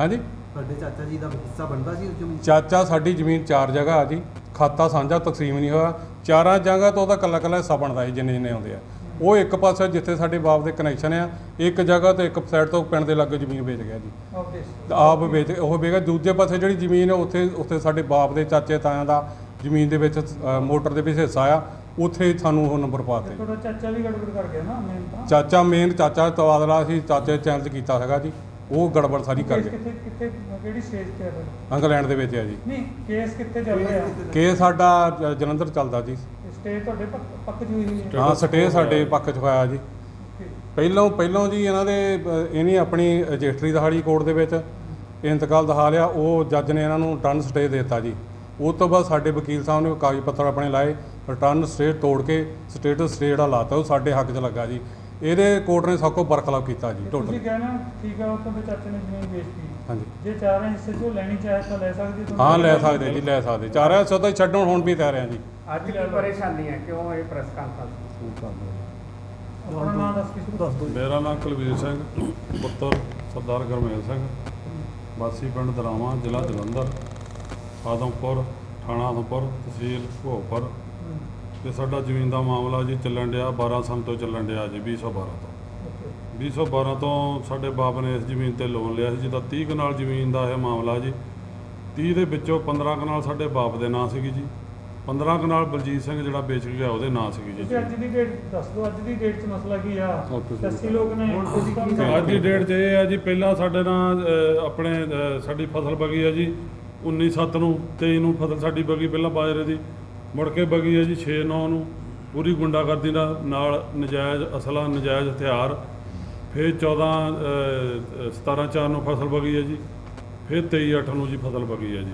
ਹਾਂਜੀ। ਤੁਹਾਡੇ ਚਾਚਾ ਜੀ ਦਾ ਹਿੱਸਾ ਬਣਦਾ ਸੀ ਉਸ ਜ਼ਮੀਨ? 'ਚ? ਚਾਚਾ ਸਾਡੀ ਜ਼ਮੀਨ ਚਾਰ ਜਗ੍ਹਾ ਆ ਜੀ। ਖਾਤਾ ਸਾਂਝਾ ਤਕਸੀਮ ਨਹੀਂ ਹੋਇਆ। ਚਾਰਾਂ ਜਗ੍ਹਾ ਤੋਂ ਉਹਦਾ ਕੱਲਾ ਕੱਲਾ ਹਿੱਸਾ ਬਣਦਾ ਸੀ ਜਿੰਨੇ ਜਿੰਨੇ ਆਉਂਦੇ ਆ। ਉਹ ਇੱਕ ਪਾਸੇ ਜਿੱਥੇ ਸਾਡੇ ਬਾਪ ਦੇ ਕਨੈਕਸ਼ਨ ਆ ਇੱਕ ਜਗ੍ਹਾ ਤੇ ਇੱਕ ਸਾਈਡ ਤੋਂ ਪਿੰਡ ਦੇ ਲਾਗੇ ਜ਼ਮੀਨ ਵੇਚ ਗਿਆ ਜੀ। ਤੇ ਆਪ ਵੇਚ ਉਹ ਵੇਗਾ ਦੂਜੇ ਪਾਸੇ ਜਿਹੜੀ ਜ਼ਮੀਨ ਹੈ ਉੱਥੇ ਉੱਥੇ ਸਾਡੇ ਬਾਪ ਦੇ ਚਾਚੇ ਤਾਇਆਂ ਦਾ ਜ਼ਮੀਨ ਦੇ ਵਿੱਚ ਅ, ਮੋਟਰ ਦੇ ਵਿੱਚ ਹਿੱਸਾ ਆ ਉੱਥੇ ਸਾਨੂੰ ਉਹ ਨੰਬਰ ਪਾਤੇ ਤੁਹਾਡਾ ਚਾਚਾ ਵੀ ਗੜਬੜ ਕਰ ਗਿਆ ਨਾ ਮੇਨ ਤਾਂ। ਚਾਚਾ ਮੇਨ ਚਾਚਾ ਤਬਾਦਲਾ ਸੀ ਚਾਚੇ ਚੈਲੰਜ ਕੀਤਾ ਹੈਗਾ ਜੀ। ਉਹ ਗੜਬੜ ਸਾਰੀ ਕਰ ਗਿਆ ਕਿੱਥੇ ਕਿੱਥੇ ਕਿਹੜੀ ਸਟੇਜ ਤੇ ਹੈ ਤੁਹਾਡਾ? ਇੰਗਲੈਂਡ ਦੇ ਵਿੱਚ ਆ ਜੀ। ਨਹੀਂ ਕੇਸ ਕਿੱਥੇ ਚੱਲ ਰਿਹਾ? ਕੇਸ ਸਾਡਾ ਜ- ਜਲੰਧਰ ਚੱਲਦਾ ਜੀ। ਸਟੇਜ ਤੁਹਾਡੇ ਪੱਕ ਪੱਕ ਜੀ ਹੋਈ ਹੈ? ਹਾਂ ਸਟੇ ਸਾਡੇ ਪੱਖ 'ਚ ਹੋਇਆ ਜੀ. ਪਹਿਲੋਂ ਪਹਿਲੋਂ ਜੀ ਇਹਨਾਂ ਦੇ ਅ, ਇਹਨੇ ਆਪਣੀ ਰਜਿਸਟਰੀ ਦਹਾੜੀ ਕੋਰਟ ਦੇ ਵਿੱਚ ਇੰਤਕਾਲ ਦਿਖਾ ਲਿਆ ਉਹ ਜੱਜ ਨੇ ਇਹਨਾਂ ਨੂੰ ਟਰਨ ਸਟੇ ਦੇ ਦਿੱਤਾ ਜੀ। ਉਸ ਤੋਂ ਬਾਅਦ ਸਾਡੇ ਵਕੀਲ ਸਾਹਿਬ ਨੇ ਉਹ ਕਾਗਜ਼ ਪੱਤਰ ਆਪਣੇ ਲਾਏ ਰਿਟਰਨ ਸਟੇ ਤੋੜ ਕੇ ਸਟੇਟਸ ਸਟੇ ਜਿਹੜਾ ਲਾਤਾ ਉਹ ਸਾਡੇ ਹੱਕ 'ਚ ਲੱਗਾ ਜੀ। ਇਹਦੇ ਕੋਰਟ ਨੇ ਸਭ ਕੁਝ ਬਰਖਲਾਫ ਕੀਤਾ ਜੀ ਤੇ ਟੋਟਲ। ਤੁਸੀਂ ਕਹਿਣਾ ਠੀਕ ਆ ਉਹ ਤੁਹਾਡੇ ਚਾਚੇ ਨੇ ਜ਼ਮੀਨ ਵੇਚਤੀ ਹਾਂਜੀ। ਜੇ ਚਾਰਾਂ ਹਿੱਸੇ ਚੋਂ ਲੈਣੀ ਚਾਹੇ ਤਾਂ ਲੈ ਸਕਦੇ ਹੋ ਹਾਂ ਲੈ ਸਕਦੇ ਜੀ ਲੈ ਸਕਦੇ। ਚਾਰ ਹਿੱਸੇ ਤਾਂ ਛੱਡਣ ਹੁਣ ਵੀ ਤਿਆਰ ਆ ਜੀ। ਅੱਜ ਕੀ ਪਰੇਸ਼ਾਨੀ ਹੈ? ਕਿਉਂ ਇਹ ਪ੍ਰੈਸ ਕਾਨਫਰੰਸ? ਆਪਣਾ ਨਾਮ ਦੱਸ ਕੇ ਸ਼ੁਰੂ ਦੱਸ ਦਿਓ। ਜੀ। ਮੇਰਾ ਨਾਮ ਕੁਲਵੀਰ ਸਿੰਘ ਪੁੱਤਰ ਸਰਦਾਰ ਗਰਮੇਲ ਸਿੰਘ ਵਾਸੀ ਪਿੰਡ ਦਰਾਵਾਂ ਜ਼ਿਲ੍ਹਾ ਜਲੰਧਰ ਆਦਮਪੁਰ ਥਾਣਾ ਆਦਮਪੁਰ ਤਹਿਸੀਲ ਭੋਗਪੁਰ। ਤੇ ਸਾਡਾ ਜ਼ਮੀਨ ਦਾ ਮਾਮਲਾ ਜੀ ਚੱਲਣ ਡਿਆ 12 ਸਾਲ ਤੋਂ ਚੱਲਣ ਡਿਆ ਜੀ 2012 ਤੋਂ। 2012 ਤੋਂ ਸਾਡੇ ਬਾਪ ਨੇ ਇਸ ਜ਼ਮੀਨ ਤੇ ਲੋਨ ਲਿਆ ਸੀ ਜਿਹਦਾ 30 ਕਨਾਲ ਜ਼ਮੀਨ ਦਾ ਇਹ ਮਾਮਲਾ ਜੀ। 30 ਦੇ ਵਿੱਚੋਂ 15 ਕਨਾਲ ਸਾਡੇ ਬਾਪ ਦੇ ਨਾਂ ਸੀਗੀ ਜੀ। 15 ਕਨਾਲ ਬਲਜੀਤ ਸਿੰਘ ਜਿਹੜਾ ਵੇਚ ਕੇ ਗਿਆ ਉਹਦੇ ਨਾਂ ਸੀਗੀ ਜੀ। ਤੁਸੀਂ ਅੱਜ ਦੀ ਡੇਟ ਦੱਸ ਦਿਓ ਅੱਜ ਦੀ ਡੇਟ 'ਚ ਮਸਲਾ ਕੀ ਆ? Okay, sir. 80 ਲੋਕ ਨੇ ਤੁਸੀਂ ਕੀ ਅੱਜ ਦੀ ਡੇਟ 'ਚ ਇਹ ਹੈ ਜੀ ਪਹਿਲਾਂ ਸਾਡੇ ਨਾਲ ਆਪਣੇ ਸਾਡੀ ਫਸਲ ਬਗੀ ਹੈ ਜੀ 19 ਸੱਤ ਨੂੰ 23 ਨੂੰ ਫਸਲ ਸਾਡੀ ਬਗੀ ਪਹਿਲਾਂ ਬਾਜਰੇ ਦੀ। ਮੁੜ ਕੇ ਬਗੀ ਹੈ ਜੀ 6 9 ਨੂੰ ਪੂਰੀ ਗੁੰਡਾਗਰਦੀ ਨਾਲ ਨਾਲ ਨਜਾਇਜ਼ ਅਸਲਾ ਨਜਾਇਜ਼ ਹਥਿਆਰ। ਫਿਰ 14 ਅਹ, 17 4 ਨੂੰ ਫਸਲ ਬਗੀ ਹੈ ਜੀ। ਫਿਰ 23 8 ਨੂੰ ਜੀ ਫਸਲ ਬਗੀ ਹੈ ਜੀ।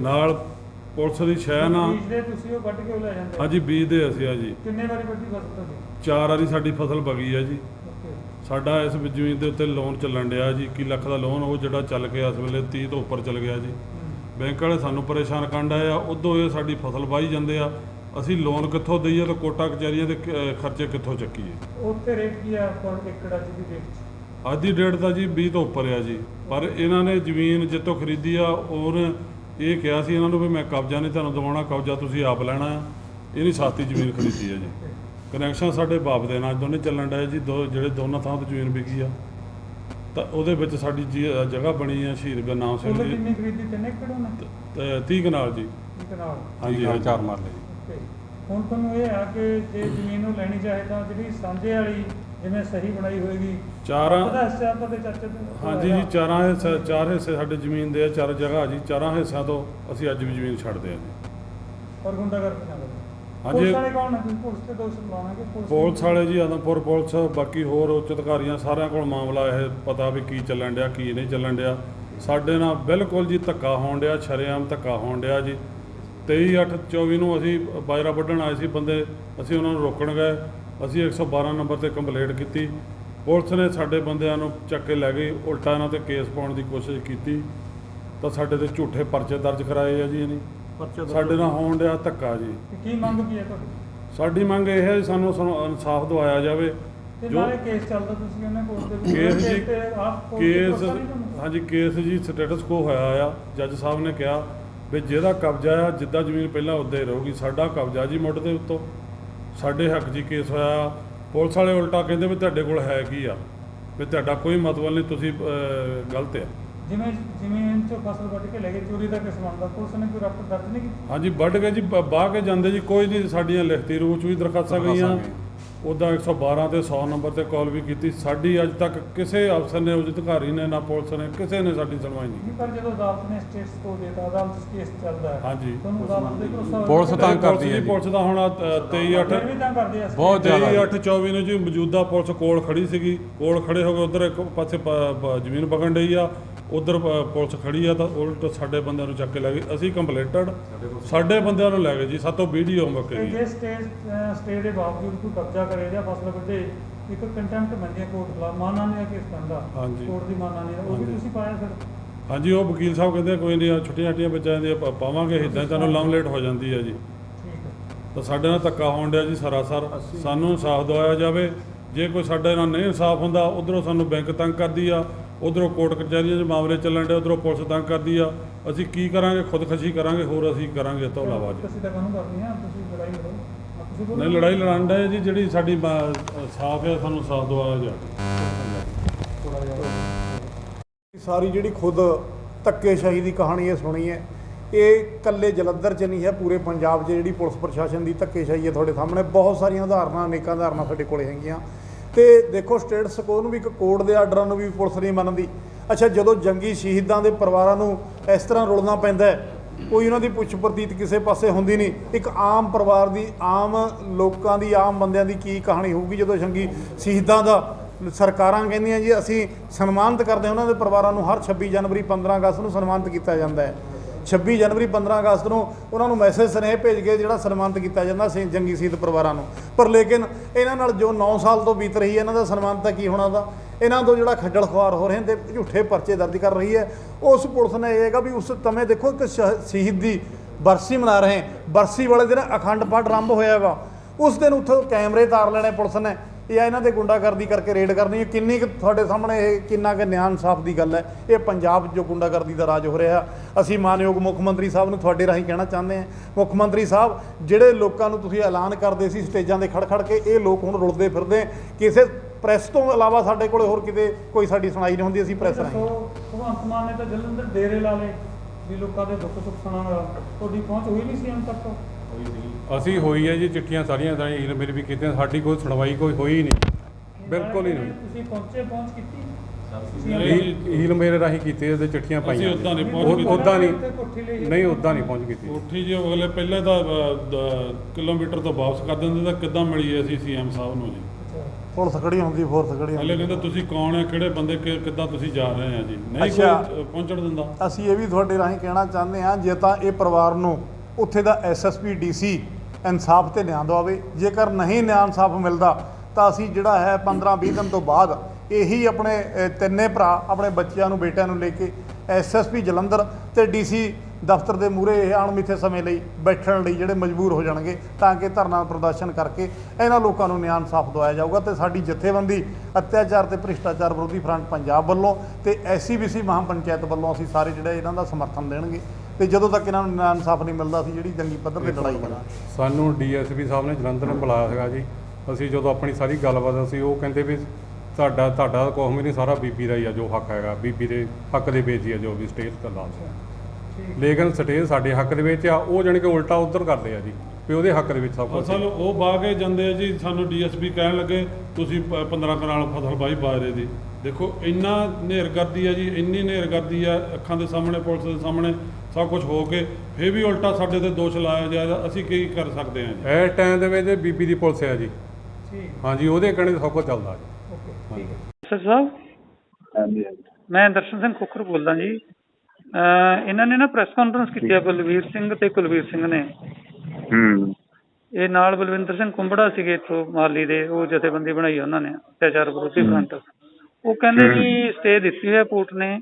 ਨਾਲ ਪੁਲਿਸ ਦੀ ਸ਼ਹਿ ਨਾਲ ਬੀਜ ਦੇ ਤੁਸੀਂ ਉਹ ਵੱਢ ਕੇ ਉਹ ਲੈ ਜਾਂਦੇ ਹਾਂਜੀ ਬੀਜ ਦੇ ਅਸੀਂ ਆ ਜੀ। ਕਿੰਨੇ ਵਾਰੀ ਵੱਢੀ ਫਸਲ ਤੁਹਾਡੀ? ਚਾਰ ਵਾਰੀ ਸਾਡੀ ਫਸਲ ਬਗੀ ਹੈ ਜੀ। ਸਾਡਾ ਇਸ ਜ਼ਮੀਨ ਦੇ ਉੱਤੇ ਲੋਨ ਚੱਲਣ ਡਿਆ ਜੀ। 21 ਲੱਖ ਦਾ ਲੋਨ ਉਹ ਜਿਹੜਾ ਚੱਲ ਕੇ ਇਸ ਵੇਲੇ 30 ਤੋਂ ਉੱਪਰ ਚੱਲ ਗਿਆ ਜੀ। ਬੈਂਕ ਵਾਲੇ ਸਾਨੂੰ ਪਰੇਸ਼ਾਨ ਕਰਨ ਡਏ ਆ ਉਦੋਂ ਇਹ ਸਾਡੀ ਫਸਲ ਵਾਹੀ ਜਾਂਦੇ ਆ। ਅਸੀਂ ਲੋਨ ਕਿੱਥੋਂ ਦਈਏ ਤੇ ਕੋਟਾ ਕਚਹਿਰੀਆਂ ਦੇ ਕ- ਖਰਚੇ ਕਿੱਥੋਂ ਚੱਕੀਏ? ਉੱਤੇ ਰੇਟ ਕੀ ਆ ਪਰ ਏਕੜ ਅੱਜ ਦੀ 'ਚ? ਅੱਜ ਦੀ ਡੇਟ ਦਾ ਜੀ 20 ਤੋਂ ਉੱਪਰ ਆ ਜੀ। ਪਰ ਇਹਨਾਂ ਨੇ ਜ਼ਮੀਨ ਜਿੱਤੋਂ ਖਰੀਦੀ ਆ ਉਹਨੇ ਇਹ ਕਿਹਾ ਸੀ ਇਹਨਾਂ ਨੂੰ ਵੀ ਮੈਂ ਕਬਜ਼ਾ ਨਹੀਂ ਤੁਹਾਨੂੰ ਦਿਵਾਉਣਾ ਕਬਜ਼ਾ ਤੁਸੀਂ ਆਪ ਲੈਣਾ ਆ। ਇਹਨੀ ਸਾਤੀ ਜ਼ਮੀਨ ਖਰੀਦੀ ਆ ਜੀ। ਕਨੈਕਸ਼ਨ ਸਾਡੇ ਬਾਪ ਦੇ ਨਾਲ ਦੋਨੇ ਚੱਲਣ ਡਏ ਜੀ ਦੋ ਜਿਹੜੇ ਦੋਨਾਂ ਥਾਂ ਤੇ ਜ਼ਮੀਨ ਵਿਕੀ ਆ। ਤਾਂ ਉਹਦੇ ਵਿੱਚ ਸਾਡੀ ਜੀ- ਜਗ੍ਹਾ ਬਣੀ ਆ ਸ਼ਹੀਦ ਗੁਰਨਾਮ ਸਿੰਘ ਉਹਦੇ ਜੀ ਕਿੰਨੀ ਖਰੀਦੀ ਤਿੰਨ ਏਕੜ ਉਹਨੇ ਤੇ 30 ਕਨਾਲ ਜੀ। ਇੱਕ ਨਾਲ ਹਾਂਜੀ ਹਾਂਜੀ। ਚਾਰ ਮਾਰ ਲਈ ਹੁਣ ਤੁਹਾਨੂੰ ਇਹ ਆ ਕਿ ਜੇ ਜ਼ਮੀਨ ਨੂੰ ਲੈਣੀ ਚਾਹੇ ਤਾਂ ਜਿਹੜੀ ਸਾਂਝੇ ਵਾਲੀ ਜਿਵੇਂ ਸਹੀ ਬਣਾਈ ਹੋਏਗੀ। ਚਾਰਾਂ ਉਹਦਾ ਹਿੱਸਾ ਤੁਹਾਡੇ ਚਾਚੇ ਦੇ ਹਾਂਜੀ ਜੀ ਚਾਰਾਂ ਹਿੱਸੇ ਚਾਰ ਹਿੱਸੇ ਸਾਡੇ ਜ਼ਮੀਨ ਦੇ ਆ ਚਾਰ ਜਗ੍ਹਾ ਜੀ। ਚਾਰਾਂ ਹਿੱਸਿਆਂ ਤੋਂ ਅਸੀਂ ਅੱਜ ਵੀ ਜ਼ਮੀਨ ਛੱਡਦੇ ਆ ਜੀ। ਔਰ ਗੁੰਡਾ ਕਰਕੇ ਨਾ ਹਾਂਜੀ। ਪੁਲਿਸ ਵਾਲੇ ਕੌਣ ਨੇ? ਤੁਸੀਂ ਪੁਲਿਸ ਤੇ ਦੋਸ਼ ਲਾਉਣਗੇ ਪੁਲਿਸ ਵਾਲੇ? ਜੀ ਆਦਮਪੁਰ ਪੁਲਿਸ ਬਾਕੀ ਹੋਰ ਉੱਚ ਅਧਿਕਾਰੀਆਂ ਸਾਰਿਆਂ ਕੋਲ ਮਾਮਲਾ ਇਹ ਪਤਾ ਵੀ ਕੀ ਚੱਲਣ ਡਿਆ ਕੀ ਨਹੀਂ ਚੱਲਣ ਡਿਆ। ਸਾਡੇ ਨਾਲ ਬਿਲਕੁਲ ਜੀ ਧੱਕਾ ਹੋਣ ਡਿਆ ਸ਼ਰੇਆਮ ਧੱਕਾ ਹੋਣ ਡਿਆ ਜੀ। 23 8 24 ਨੂੰ ਅਸੀਂ ਬਾਜਰਾ ਵੱਢਣ ਆਏ ਸੀ ਬੰਦੇ ਅਸੀਂ ਉਹਨਾਂ ਨੂੰ ਰੋਕਣ ਗਏ। ਅਸੀਂ 112 ਨੰਬਰ ਤੇ ਕੰਪਲੇਂਟ ਕੀਤੀ। ਪੁਲਿਸ ਨੇ ਸਾਡੇ ਬੰਦਿਆਂ ਨੂੰ ਚੱਕ ਕੇ ਲੈ ਗਈ ਉਲਟਾ ਇਹਨਾਂ ਤੇ ਕੇਸ ਪਾਉਣ ਦੀ ਕੋਸ਼ਿਸ਼ ਕੀਤੀ। ਤਾਂ ਸਾਡੇ ਤੇ ਝੂਠੇ ਪਰਚੇ ਦਰਜ ਕਰਾਏ ਆ ਜੀ ਇਹਨੇ। ਸਾਡੇ ਨਾਲ ਹੋਣ ਡਿਆ ਧੱਕਾ ਜੀ। ਕੀ ਮੰਗ ਕੀ ਹੈ ਤੁਹਾਡੀ? ਸਾਡੀ ਮੰਗ ਇਹ ਹੈ ਵੀ ਸਾਨੂੰ ਸਾਨੂੰ ਇਨਸਾਫ ਦਿਵਾਇਆ ਜਾਵੇ। ਤੇ ਜੋ ਨਾਲੇ ਕੇਸ ਚੱਲਦਾ ਤੁਸੀਂ ਉਹਨੇ ਕੋਰਟ ਦੇ ਵਿੱਚ। ਕੇਸ ਜੀ ਤੇ ਆਪ ਕੋਰਟ ਦੇ ਕੇਸ ਭਰੋਸਾ ਨਹੀਂ ਤੁਹਾਨੂੰ? ਹਾਂਜੀ ਕੇਸ ਜੀ ਸਟੇਟਸ ਕੋ ਹੋਇਆ ਆ। ਜੱਜ ਸਾਹਿਬ ਨੇ ਕਿਹਾ ਵੀ ਜਿਹਦਾ ਕਬਜ਼ਾ ਆ ਜਿੱਦਾਂ ਜ਼ਮੀਨ ਪਹਿਲਾਂ ਉੱਦਾਂ ਹੀ ਰਹੂਗੀ ਸਾਡਾ ਕਬਜ਼ਾ ਜੀ ਮੁੱਢ ਦੇ ਉੱਤੋਂ। ਸਾਡੇ ਹੱਕ ਜੀ ਕੇਸ ਹੋਇਆ ਪੁਲਿਸ ਵਾਲੇ ਉਲਟਾ ਕਹਿੰਦੇ ਵੀ ਤੁਹਾਡੇ ਕੋਲ ਹੈ ਕੀ ਆ? ਵੀ ਤੁਹਾਡਾ ਕੋਈ ਮਤਲਬ ਨਹੀਂ ਤੁਸੀਂ ਅਹ, ਗਲਤ ਆ। ਜਿਵੇਂ ਜ਼ਮੀਨ ਚੋਂ ਫਸਲ ਵੱਢ ਕੇ ਲੈ ਗਏ ਚੋਰੀ ਦਾ ਕਿਸ ਬਣਦਾ? ਪੁਲਿਸ ਨੇ ਕੋਈ ਰੱਟ ਦਰਜ ਨਹੀਂ ਕੀਤੀ? ਹਾਂਜੀ ਵੱਢ ਕੇ ਜੀ ਬ- ਬਾਹ ਕੇ ਜਾਂਦੇ ਜੀ ਕੋਈ ਨਹੀਂ ਸਾਡੀਆਂ ਲਿਖਤੀ ਰੂਪ ਚ ਵੀ ਦਰਖਾਸਤਾਂ ਗਈਆਂ। ਉਹਦਾ 112 ਤੇ 100 ਨੰਬਰ ਤੇ ਕਾਲ ਵੀ ਕੀਤੀ। ਸਾਡੀ ਅੱਜ ਤੱਕ ਕਿਸੇ ਅਫਸਰ ਨੇ ਉਚ ਅਧਿਕਾਰੀ ਨੇ ਨਾ ਪੁਲਿਸ ਨੇ ਕਿਸੇ ਨੇ ਸਾਡੀ ਸੁਣਵਾਈ ਨਹੀਂ ਨਹੀਂ ਪਰ ਜਦੋਂ ਅਦਾਲਤ ਨੇ ਸਟੇਟਸ ਕੋ ਦੇਤਾ ਅਦਾਲਤ 'ਚ ਕੇਸ ਚੱਲਦਾ ਹੈ। ਹਾਂਜੀ। ਤੁਹਾਨੂੰ ਅਦਾਲਤ ਦੇ ਭਰੋਸਾ ਹੋਇਆ ਪੁਲਿਸ ਤੰਗ ਪੁਲਿਸ ਕਰਦੀ ਹੈ ਜੀ। ਪੁਲਿਸ ਦਾ ਹੁਣ 23 8 ਫਿਰ ਵੀ ਤਾਂ ਕਰਦੇ ਆ ਬਹੁਤ ਜ਼ਿਆਦਾ। 23 8 24 ਨੂੰ ਜੀ ਮੌਜੂਦਾ ਪੁਲਿਸ ਕੋਲ ਖੜੀ ਸੀਗੀ। ਕੋਲ ਖੜੇ ਹੋ ਕੇ ਉਧਰ ਇੱਕ ਪਾਸੇ ਪ- ਪ- ਜ਼ਮੀਨ ਪਕੜ ਡਈ ਆ। ਉਧਰ ਪੁਲਿਸ ਖੜੀ ਆ ਤਾਂ ਉਲਟ ਸਾਡੇ ਬੰਦਿਆਂ ਨੂੰ ਚੱਕ ਕੇ ਲੈ ਗਏ ਅਸੀਂ ਕੰਪਲੇਂਟਡ। ਸਾਡੇ ਬੰਦਿਆਂ ਨੂੰ ਲੈ ਗਏ ਜੀ ਸਾਤੋਂ ਵੀਡੀਓ ਮੁੱਕ ਤੇ ਜੇ ਸਟੇਟ ਸਟੇ ਦੇ ਬਾਵਜੂਦ ਕੋਈ ਕਬਜ਼ਾ ਕਰੇ ਜਾਂ ਫਸਲ ਵੱਢੇ ਇੱਕ ਕੰਟੈਂਪਟ ਹੈ ਕੋਰਟ ਖਿਲਾਫ। ਮਾਨਹਾਨੀ ਦਾ। ਕੇਸ ਹਾਂਜੀ। ਕੋਰਟ ਦੀ ਮਾਨਹਾਨੀ ਦਾ ਉਹ ਵੀ ਹਾਂਜੀ। ਤੁਸੀਂ ਪਾਇਆ ਫਿਰ? ਹਾਂਜੀ ਉਹ ਵਕੀਲ ਸਾਹਿਬ ਕਹਿੰਦੇ ਕੋਈ ਨਹੀਂ ਛੁੱਟੀਆਂ ਛੁੱਟੀਆਂ ਬੱਚਿਆਂ ਦੀਆਂ ਪਾ- ਪਾਵਾਂਗੇ ਇਦਾਂ ਤੁਹਾਨੂੰ ਲੰਮ ਲੇਟ ਹੋ ਜਾਂਦੀ ਹੈ ਜੀ। ਠੀਕ ਹੈ ਤਾਂ ਸਾਡੇ ਨਾਲ ਧੱਕਾ ਹੋਣ ਡਿਆ ਜੀ ਸਰਾਸਰ। ਸਾਨੂੰ ਇਨਸਾਫ ਦਿਵਾਇਆ ਜਾਵੇ। ਜੇ ਕੋਈ ਸਾਡੇ ਨਾਲ ਨਹੀਂ ਇਨਸਾਫ ਹੁੰਦਾ ਉਧਰੋਂ ਸਾਨੂੰ ਬੈਂਕ ਤੰਗ ਕਰਦੀ ਆ। ਉਧਰੋਂ ਕੋਰਟ ਕਚਹਿਰੀਆਂ 'ਚ ਮਾਮਲੇ ਚੱਲਣ ਡੇ ਉਧਰੋਂ ਪੁਲਿਸ ਤੰਗ ਕਰਦੀ ਆ। ਅਸੀਂ ਕੀ ਕਰਾਂਗੇ? ਖੁਦਕਸ਼ੀ ਕਰਾਂਗੇ ਹੋਰ ਅਸੀਂ ਕਰਾਂਗੇ ਇਸ ਤੋਂ ਇਲਾਵਾ ਜੀ। ਤੁਸੀਂ ਤਾਂ ਕਾਹਨੂੰ ਕਰਨੀ ਆ ਤੁਸੀਂ ਲੜਾਈ ਲੜੋ। ਆ ਤੁਸੀਂ ਬੋਲੋ। ਨਹੀਂ ਲੜਾਈ ਲੜਨ ਡਏ ਜੀ ਜਿਹੜੀ ਸਾਡੀ ਸਾਫ਼ ਹੈ ਸਾਨੂੰ ਸਾਫ਼ ਦਿਵਾਇਆ ਜਾਵੇ ਸਾਰੀ ਜਿਹੜੀ ਖੁਦ ਧੱਕੇਸ਼ਾਹੀ ਦੀ ਕਹਾਣੀ ਇਹ ਸੁਣੀ ਹੈ ਇਹ ਕੱਲੇ ਜਲੰਧਰ 'ਚ ਨਹੀਂ ਹੈ ਪੂਰੇ ਪੰਜਾਬ 'ਚ ਜਿਹੜੀ ਪੁਲਿਸ ਪ੍ਰਸ਼ਾਸਨ ਦੀ ਧੱਕੇਸ਼ਾਹੀ ਹੈ ਤੁਹਾਡੇ ਸਾਹਮਣੇ। ਬਹੁਤ ਸਾਰੀਆਂ ਉਦਾਹਰਨਾਂ ਅਨੇਕਾਂ ਉਦਾਹਰਨਾਂ ਸਾਡੇ ਕੋਲੇ ਹੈਗੀਆਂ। ਤੇ ਦੇਖੋ ਸਟੇਟ ਸਕੋਰ ਨੂੰ ਵੀ ਇੱਕ ਕੋਰਟ ਦੇ ਆਰਡਰਾਂ ਨੂੰ ਵੀ ਪੁਲਿਸ ਨਹੀਂ ਮੰਨਦੀ। ਅੱਛਾ, ਜਦੋਂ ਜੰਗੀ ਸ਼ਹੀਦਾਂ ਦੇ ਪਰਿਵਾਰਾਂ ਨੂੰ ਇਸ ਤਰ੍ਹਾਂ ਰੁਲਣਾ ਪੈਂਦਾ ਹੈ, ਕੋਈ ਉਹਨਾਂ ਦੀ ਪੁੱਛ ਪ੍ਰਤੀਤ ਕਿਸੇ ਪਾਸੇ ਹੁੰਦੀ ਨਹੀਂ। ਇੱਕ ਆਮ ਪਰਿਵਾਰ ਦੀ, ਆਮ ਲੋਕਾਂ ਦੀ, ਆਮ ਬੰਦਿਆਂ ਦੀ ਕੀ ਕਹਾਣੀ ਹੋਊਗੀ ਜਦੋਂ ਜੰਗੀ ਸ਼ਹੀਦਾਂ ਦਾ ਸਰਕਾਰਾਂ ਕਹਿੰਦੀਆਂ ਜੀ, ਅਸੀਂ ਸਨਮਾਨਿਤ ਕਰਦੇ ਹਾਂ, ਉਹਨਾਂ ਦੇ ਪਰਿਵਾਰਾਂ ਨੂੰ ਹਰ 26 ਜਨਵਰੀ 15 ਅਗਸਤ ਨੂੰ ਸਨਮਾਨਿਤ ਕੀਤਾ ਜਾਂਦਾ ਹੈ। 26 ਜਨਵਰੀ 15 ਅਗਸਤ ਨੂੰ ਉਹਨਾਂ ਨੂੰ ਮੈਸੇਜ ਸੁਨੇਹੇ ਭੇਜ ਕੇ ਜਿਹੜਾ ਸਨਮਾਨਿਤ ਕੀਤਾ ਜਾਂਦਾ ਸੀ ਜੰਗੀ ਸ਼ਹੀਦ ਪਰਿਵਾਰਾਂ ਨੂੰ। ਪਰ ਲੇਕਿਨ ਇਹਨਾਂ ਨਾਲ ਜੋ 9 ਸਾਲ ਤੋਂ ਬੀਤ ਰਹੀ ਹੈ, ਇਹਨਾਂ ਦਾ ਸਨਮਾਨ ਤਾਂ ਕੀ ਹੋਣਾ ਦਾ ਇਹਨਾਂ ਤੋਂ ਜਿਹੜਾ ਖੱਜਲ ਖੁਆਰ ਹੋ ਰਹੇ ਨੇ ਤੇ ਝੂਠੇ ਪਰਚੇ ਦਰਜ ਕਰ ਰਹੀ ਹੈ। ਉਸ ਪੁਲਿਸ ਨੇ ਇਹ ਹੈਗਾ ਵੀ ਉਸ ਸਮੇਂ ਦੇਖੋ ਇੱਕ ਸ਼- ਦੀ ਬਰਸੀ ਮਨਾ ਰਹੇ ਬਰਸੀ ਵਾਲੇ ਦਿਨ ਅਖੰਡ ਪਾਠ ਆਰੰਭ ਹੋਇਆ ਵਾ। ਉਸ ਦਿਨ ਉੱਥੋਂ ਕੈਮਰੇ ਤਾਰ ਲੈਣੇ ਪੁਲਿਸ ਨੇ। ਇਹ ਆ ਇਹਨਾਂ ਦੇ ਗੁੰਡਾਗਰਦੀ ਕਰਕੇ ਰੇਡ ਕਰਨੀ ਹੈ। ਕਿੰਨੀ ਕੁ ਤੁਹਾਡੇ ਸਾਹਮਣੇ ਇਹ ਕਿੰਨਾ ਕੁ ਨਿਆਂ ਇਨਸਾਫ ਦੀ ਗੱਲ ਹੈ। ਇਹ ਪੰਜਾਬ 'ਚ ਜੋ ਗੁੰਡਾਗਰਦੀ ਦਾ ਰਾਜ ਹੋ ਰਿਹਾ, ਅਸੀਂ ਮਾਨਯੋਗ ਮੁੱਖ ਮੰਤਰੀ ਸਾਹਿਬ ਨੂੰ ਤੁਹਾਡੇ ਰਾਹੀਂ ਕਹਿਣਾ ਚਾਹੁੰਦੇ ਹਾਂ। ਮੁੱਖ ਮੰਤਰੀ ਸਾਹਿਬ, ਜਿਹੜੇ ਲੋਕਾਂ ਨੂੰ ਤੁਸੀਂ ਐਲਾਨ ਕਰਦੇ ਸੀ ਸਟੇਜਾਂ ਦੇ ਖੜ ਖੜ ਕੇ, ਇਹ ਲੋਕ ਹੁਣ ਰੁਲਦੇ ਫਿਰਦੇ ਕਿਸੇ ਪ੍ਰੈਸ ਤੋਂ ਇਲਾਵਾ ਸਾਡੇ ਕੋਲੇ ਹੋਰ ਕਿਤੇ ਕੋਈ ਸਾਡੀ ਸੁਣਾਈ ਨਹੀਂ ਹੁੰਦੀ, ਅਸੀਂ ਪ੍ਰੈਸ ਰਾਹੀਂ। ਭਗਵੰਤ ਮਾਨ ਨੇ ਤਾਂ ਜਲੰਧਰ ਡੇਰੇ ਲਾ ਲਏ ਵੀ ਲੋਕਾਂ ਦੇ ਦੁੱਖ ਸੁੱਖ ਸੁਣਨ ਵਾਲਾ। ਤੁਹਾਡੀ ਪਹੁੰਚ ਹੋਈ ਨਹੀਂ ਸੀ ਹੁਣ ਤੱਕ। ਅਸੀਂ ਹੋਈ ਹੈ ਜੀ ਚਿੱਠੀਆਂ ਸਾਰੀਆਂ ਸਾਰੀਆਂ ਈਲ ਮੇਲ ਵੀ ਕੀਤੀਆਂ ਸਾਡੀ ਕੋਈ ਸੁਣਵਾਈ ਕੋਈ ਹੋਈ ਨਹੀਂ। ਬਿਲਕੁਲ ਹੀ ਨਹੀਂ। ਤੁਸੀਂ ਪਹੁੰਚੇ ਪਹੁੰਚ ਕੀਤੀ? ਨਹੀਂ, ਈਲ ਮੇਰੇ ਰਾਹੀਂ ਕੀਤੇ ਉਹਦੇ ਚਿੱਠੀਆਂ ਅਸੀਂ ਪਾਈਆਂ। ਉੱਦਾਂ ਨਹੀਂ ਪਹੁੰਚ ਕੀਤੀ। ਉੱਦਾਂ ਨਹੀਂ ਉੱਥੇ ਕੋਠੀ ਲਈ ਨਹੀਂ ਉੱਦਾਂ ਨਹੀਂ ਪਹੁੰਚ ਕੀਤੀ। ਉੱਠੀ ਜੀ ਉਹ ਅਗਲੇ ਪਹਿਲੇ ਤਾਂ ਅ, ਦ- ਕਿਲੋਮੀਟਰ ਤੋਂ ਵਾਪਸ ਕਰ ਦਿੰਦੇ ਤਾਂ ਕਿੱਦਾਂ ਮਿਲੀਏ ਅਸੀਂ ਸੀਐਮ ਸਾਹਿਬ ਨੂੰ ਜੀ? ਪੁਲਿਸ ਖੜੀ ਹੁੰਦੀ ਫੋਰਸ ਖੜੀ ਹਲੇ ਹੁੰਦੀ ਕਹਿੰਦੇ ਤੁਸੀਂ ਕੌਣ ਹੈ? ਕਿਹੜੇ ਬੰਦੇ? ਕਿ- ਕਿੱਦਾਂ ਤੁਸੀਂ ਜਾ ਰਹੇ ਆ ਜੀ? ਨਹੀਂ ਕੋਈ ਅੱਛਾ। ਅ, ਪਹੁੰਚਣ ਦਿੰਦਾ। ਅਸੀਂ ਇਹ ਵੀ ਤੁਹਾਡੇ ਰਾਹੀਂ ਕਹਿਣਾ ਚਾਹੁੰਦੇ ਹਾਂ ਜੇ ਤਾਂ ਇਹ ਪਰਿਵਾਰ ਨੂੰ ਉੱਥੇ ਦਾ ਐਸਐਸਪੀ ਡੀਸੀ ਇਨਸਾਫ ਤੇ ਨਿਆਂ ਦਵਾਵੇ ਜੇਕਰ ਨਹੀਂ ਨਿਆਂ ਇਨਸਾਫ ਮਿਲਦਾ, ਤਾਂ ਅਸੀਂ ਜਿਹੜਾ ਹੈ 15 20 ਦਿਨ ਤੋਂ ਬਾਅਦ ਇਹੀ ਆਪਣੇ ਤਿੰਨੇ ਭਰਾ ਆਪਣੇ ਬੱਚਿਆਂ ਨੂੰ, ਬੇਟਿਆਂ ਨੂੰ ਲੈ ਕੇ ਐਸਐਸਪੀ ਜਲੰਧਰ ਤੇ ਡੀਸੀ ਦਫ਼ਤਰ ਦੇ ਮੂਹਰੇ ਇਹ ਅਣਮਿੱਥੇ ਸਮੇਂ ਲਈ ਬੈਠਣ ਲਈ ਜਿਹੜੇ ਮਜਬੂਰ ਹੋ ਜਾਣਗੇ, ਤਾਂ ਕਿ ਧਰਨਾ ਪ੍ਰਦਰਸ਼ਨ ਕਰਕੇ ਇਹਨਾਂ ਲੋਕਾਂ ਨੂੰ ਨਿਆਂ ਇਨਸਾਫ ਦਵਾਇਆ ਜਾਊਗਾ। ਤੇ ਸਾਡੀ ਜਥੇਬੰਦੀ, ਅਤਿਆਚਾਰ ਤੇ ਭ੍ਰਿਸ਼ਟਾਚਾਰ ਵਿਰੋਧੀ ਫਰੰਟ ਪੰਜਾਬ ਵੱਲੋਂ ਤੇ ਐਸਸੀਬੀਸੀ ਮਹਾਪੰਚਾਇਤ ਵੱਲੋਂ ਅਸੀਂ ਸਾਰੇ ਜਿਹੜੇ ਇਹਨਾਂ ਦਾ ਸਮਰਥਨ ਦੇਣਗੇ। ਤੇ ਜਦੋਂ ਤੱਕ ਇਹਨਾਂ ਨੂੰ ਇਨਸਾਫ ਨਹੀਂ ਮਿਲਦਾ ਅਸੀਂ ਜਿਹੜੀ ਜੰਗੀ ਪੱਧਰ ਤੇ ਲੜਾਈ ਕਰਾਂਗੇ। ਸਾਨੂੰ ਡੀਐਸਪੀ ਸਾਹਿਬ ਨੇ ਜਲੰਧਰ ਨੇ ਬੁਲਾਇਆ ਸੀਗਾ ਜੀ। ਅਸੀਂ ਜਦੋਂ ਆਪਣੀ ਸਾਰੀ ਗੱਲਬਾਤ ਅਸੀਂ ਉਹ ਕਹਿੰਦੇ ਵੀ ਤੁਹਾਡਾ ਤੁਹਾਡਾ ਕੁਛ ਵੀ ਨਹੀਂ ਸਾਰਾ ਬੀਬੀ ਦਾ ਹੀ ਆ ਜੋ ਹੱਕ ਹੈਗਾ। ਬੀਬੀ ਦੇ ਹੱਕ ਦੇ ਵਿੱਚ ਹੀ ਆ ਜੋ ਵੀ ਸਟੇਜ ਦਾ ਲਾਸ ਲੇਕਿਨ ਸਟੇਜ ਸਾਡੇ ਹੱਕ ਦੇ ਵਿੱਚ ਆ ਉਹ ਜਾਣੀ ਕਿ ਉਲਟਾ ਉਧਰ ਕਰਦੇ ਆ ਜੀ। ਵੀ ਉਹਦੇ ਹੱਕ ਦੇ ਵਿੱਚ ਸਭ ਕੁਝ ਅਸਲ ਉਹ ਬਾਹ ਕੇ ਜਾਂਦੇ ਆ ਜੀ ਸਾਨੂੰ ਡੀਐਸਪੀ ਕਹਿਣ ਲੱਗੇ ਤੁਸੀਂ ਪ- 15 ਕਨਾਲ ਫਸਲ ਬਾਈ ਬਾਜਰੇ ਦੀ। ਦੇਖੋ ਇੰਨਾ ਨੇਰ ਕਰਦੀ ਆ ਜੀ ਇੰਨੀ ਨੇਰ ਕਰਦੀ ਆ ਅੱਖਾਂ ਦੇ ਸਾਹਮਣੇ ਪੁਲਿਸ ਦੇ ਸਾਹਮਣੇ। ਸਭ ਕੁਝ ਹੋ ਕੇ ਫੇਰ ਵੀ ਉਲਟਾ ਸਾਡੇ ਤੇ ਦੋਸ਼ ਲਾਇਆ ਜਾਏਗਾ ਅਸੀਂ ਕੀ ਕਰ ਸਕਦੇ ਹਾਂ ਜੀ? ਇਸ ਟਾਈਮ ਦੇ ਵਿੱਚ ਬੀਬੀ ਦੀ ਪੁਲਿਸ ਆ ਜੀ। ਠੀਕ। ਹਾਂਜੀ ਉਹਦੇ ਕਹਣੇ ਸਭ ਕੁਝ ਚੱਲਦਾ ਜੀ। ਓਕੇ ਠੀਕ ਹੈ। ਸਰ ਸਾਹਿਬ? ਮੈਂ ਦਰਸ਼ਨ ਸਿੰਘ ਖੁਖਰ ਬੋਲਦਾ ਜੀ। ਇਹਨਾਂ ਨੇ ਨਾ ਪ੍ਰੈਸ ਕਾਨਫਰੰਸ ਕੀਤੀ ਹੈ ਬਲਵੀਰ ਸਿੰਘ ਤੇ ਕੁਲਵੀਰ ਸਿੰਘ ਨੇ। ਹੂੰ। ਇਹ ਨਾਲ ਬਲਵਿੰਦਰ ਸਿੰਘ ਕੁੰਬੜਾ ਸੀਗੇ ਇੱਥੋਂ ਮਾਲੀ ਦੇ ਉਹ ਜਥੇਬੰਦੀ ਬਣਾਈ ਉਹਨਾਂ ਨੇ ਅਤਿਆਚਾਰ ਵਿਰੋਧੀ ਫਰੰਟ। ਉਹ ਕਹਿੰਦੇ ਵੀ ਸਟੇ ਦਿੱਤੀ ਹੋਈ ਹੈ ਕੋਰਟ ਨੇ।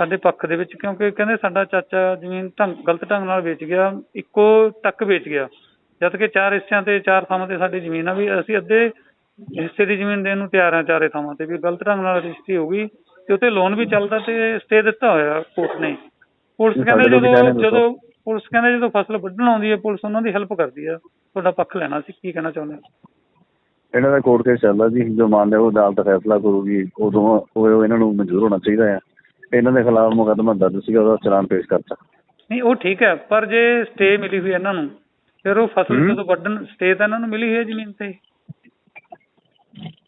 ਸਾਡੇ ਪੱਖ ਦੇ ਵਿੱਚ ਕਿਉਂਕਿ ਕਹਿੰਦੇ ਸਾਡਾ ਚਾਚਾ ਜ਼ਮੀਨ ਢੰਗ ਗਲਤ ਢੰਗ ਨਾਲ ਵੇਚ ਗਿਆ ਇੱਕੋ ਟੱਕ ਵੇਚ ਗਿਆ। ਜਦ ਕਿ ਚਾਰ ਹਿੱਸਿਆਂ ਤੇ ਚਾਰ ਥਾਵਾਂ ਤੇ ਸਾਡੀ ਜ਼ਮੀਨ ਆ ਵੀ ਅਸੀਂ ਅੱਧੇ ਹਿੱਸੇ ਦੀ ਜ਼ਮੀਨ ਦੇਣ ਨੂੰ ਤਿਆਰ ਆ ਚਾਰੇ ਥਾਵਾਂ ਤੇ ਵੀ ਗਲਤ ਢੰਗ ਨਾਲ ਰਜਿਸਟਰੀ ਹੋ ਗਈ ਤੇ ਉੱਤੇ ਲੋਨ ਵੀ ਚੱਲਦਾ ਤੇ ਸਟੇ ਦਿੱਤਾ ਹੋਇਆ ਕੋਰਟ ਨੇ। ਪੁਲਿਸ ਕਹਿੰਦੇ ਜਦੋਂ। ਜਦੋਂ ਪੁਲਿਸ ਕਹਿੰਦੇ ਜਦੋਂ ਫਸਲ ਵੱਢਣ ਆਉਂਦੀ ਹੈ ਪੁਲਿਸ ਉਹਨਾਂ ਦੀ ਹੈਲਪ ਕਰਦੀ ਆ। ਤੁਹਾਡਾ ਪੱਖ ਲੈਣਾ ਸੀ ਕੀ ਕਹਿਣਾ ਚਾਹੁੰਦੇ ਹੋ? ਇਹਨਾਂ ਦਾ ਕੋਰਟ ਕੇਸ ਚੱਲਦਾ ਜੀ ਜੋ ਮਾਨਯੋਗ ਅਦਾਲਤ ਫੈਸਲਾ ਕਰੂਗੀ ਉਦੋਂ ਉਹ ਇਹਨਾਂ ਨੂੰ ਮਨਜ਼ੂਰ ਹੋਣਾ ਚਾਹੀਦਾ ਆ। ਇਹਨਾਂ ਦੇ ਖਿਲਾਫ ਮੁਕੱਦਮਾ ਦਰਜ ਸੀਗਾ ਉਹਦਾ ਚਲਾਨ ਪੇਸ਼ ਕਰਤਾ। ਨਹੀਂ ਉਹ ਠੀਕ ਹੈ ਪਰ ਜੇ ਸਟੇ ਮਿਲੀ ਹੋਈ ਇਹਨਾਂ ਨੂੰ ਫਿਰ ਉਹ ਫਸਲ। ਜਦੋਂ ਵੱਢਣ ਸਟੇ ਤਾਂ ਇਹਨਾਂ ਨੂੰ ਮਿਲੀ ਹੋਈ ਹੈ ਜ਼ਮੀਨ ਤੇ?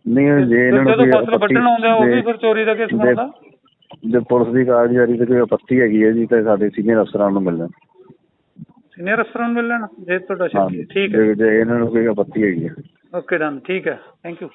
ਨਹੀਂ ਜੇ ਇਹਨਾਂ ਨੂੰ ਜਦੋਂ ਫਸਲ ਵੱਢਣ ਆਉਂਦੇ ਉਹ ਵੀ ਫਿਰ ਚੋਰੀ ਦਾ ਕੇਸ ਬਣਦਾ? ਜੇ ਪੁਲਿਸ ਦੀ ਕਾਰਜਕਾਰੀ ਤੇ ਕੋਈ ਆਪੱਤੀ ਹੈਗੀ ਹੈ ਜੀ ਤੇ ਸਾਡੇ ਸੀਨੀਅਰ ਅਫਸਰਾਂ ਨੂੰ ਮਿਲਣਾ ਸੀਨੀਅਰ ਅਫਸਰਾਂ ਨੂੰ ਮਿਲ ਲੈਣਾ? ਜੇ ਤੁਹਾਡਾ ਸ਼ੱਕ। ਠੀਕ ਹੈ। ਜੇ ਇਹਨਾਂ ਨੂੰ ਕੋਈ ਆਪੱਤੀ ਹੈਗੀ ਹੈ। Okay done. ਠੀਕ ਹੈ। Thank you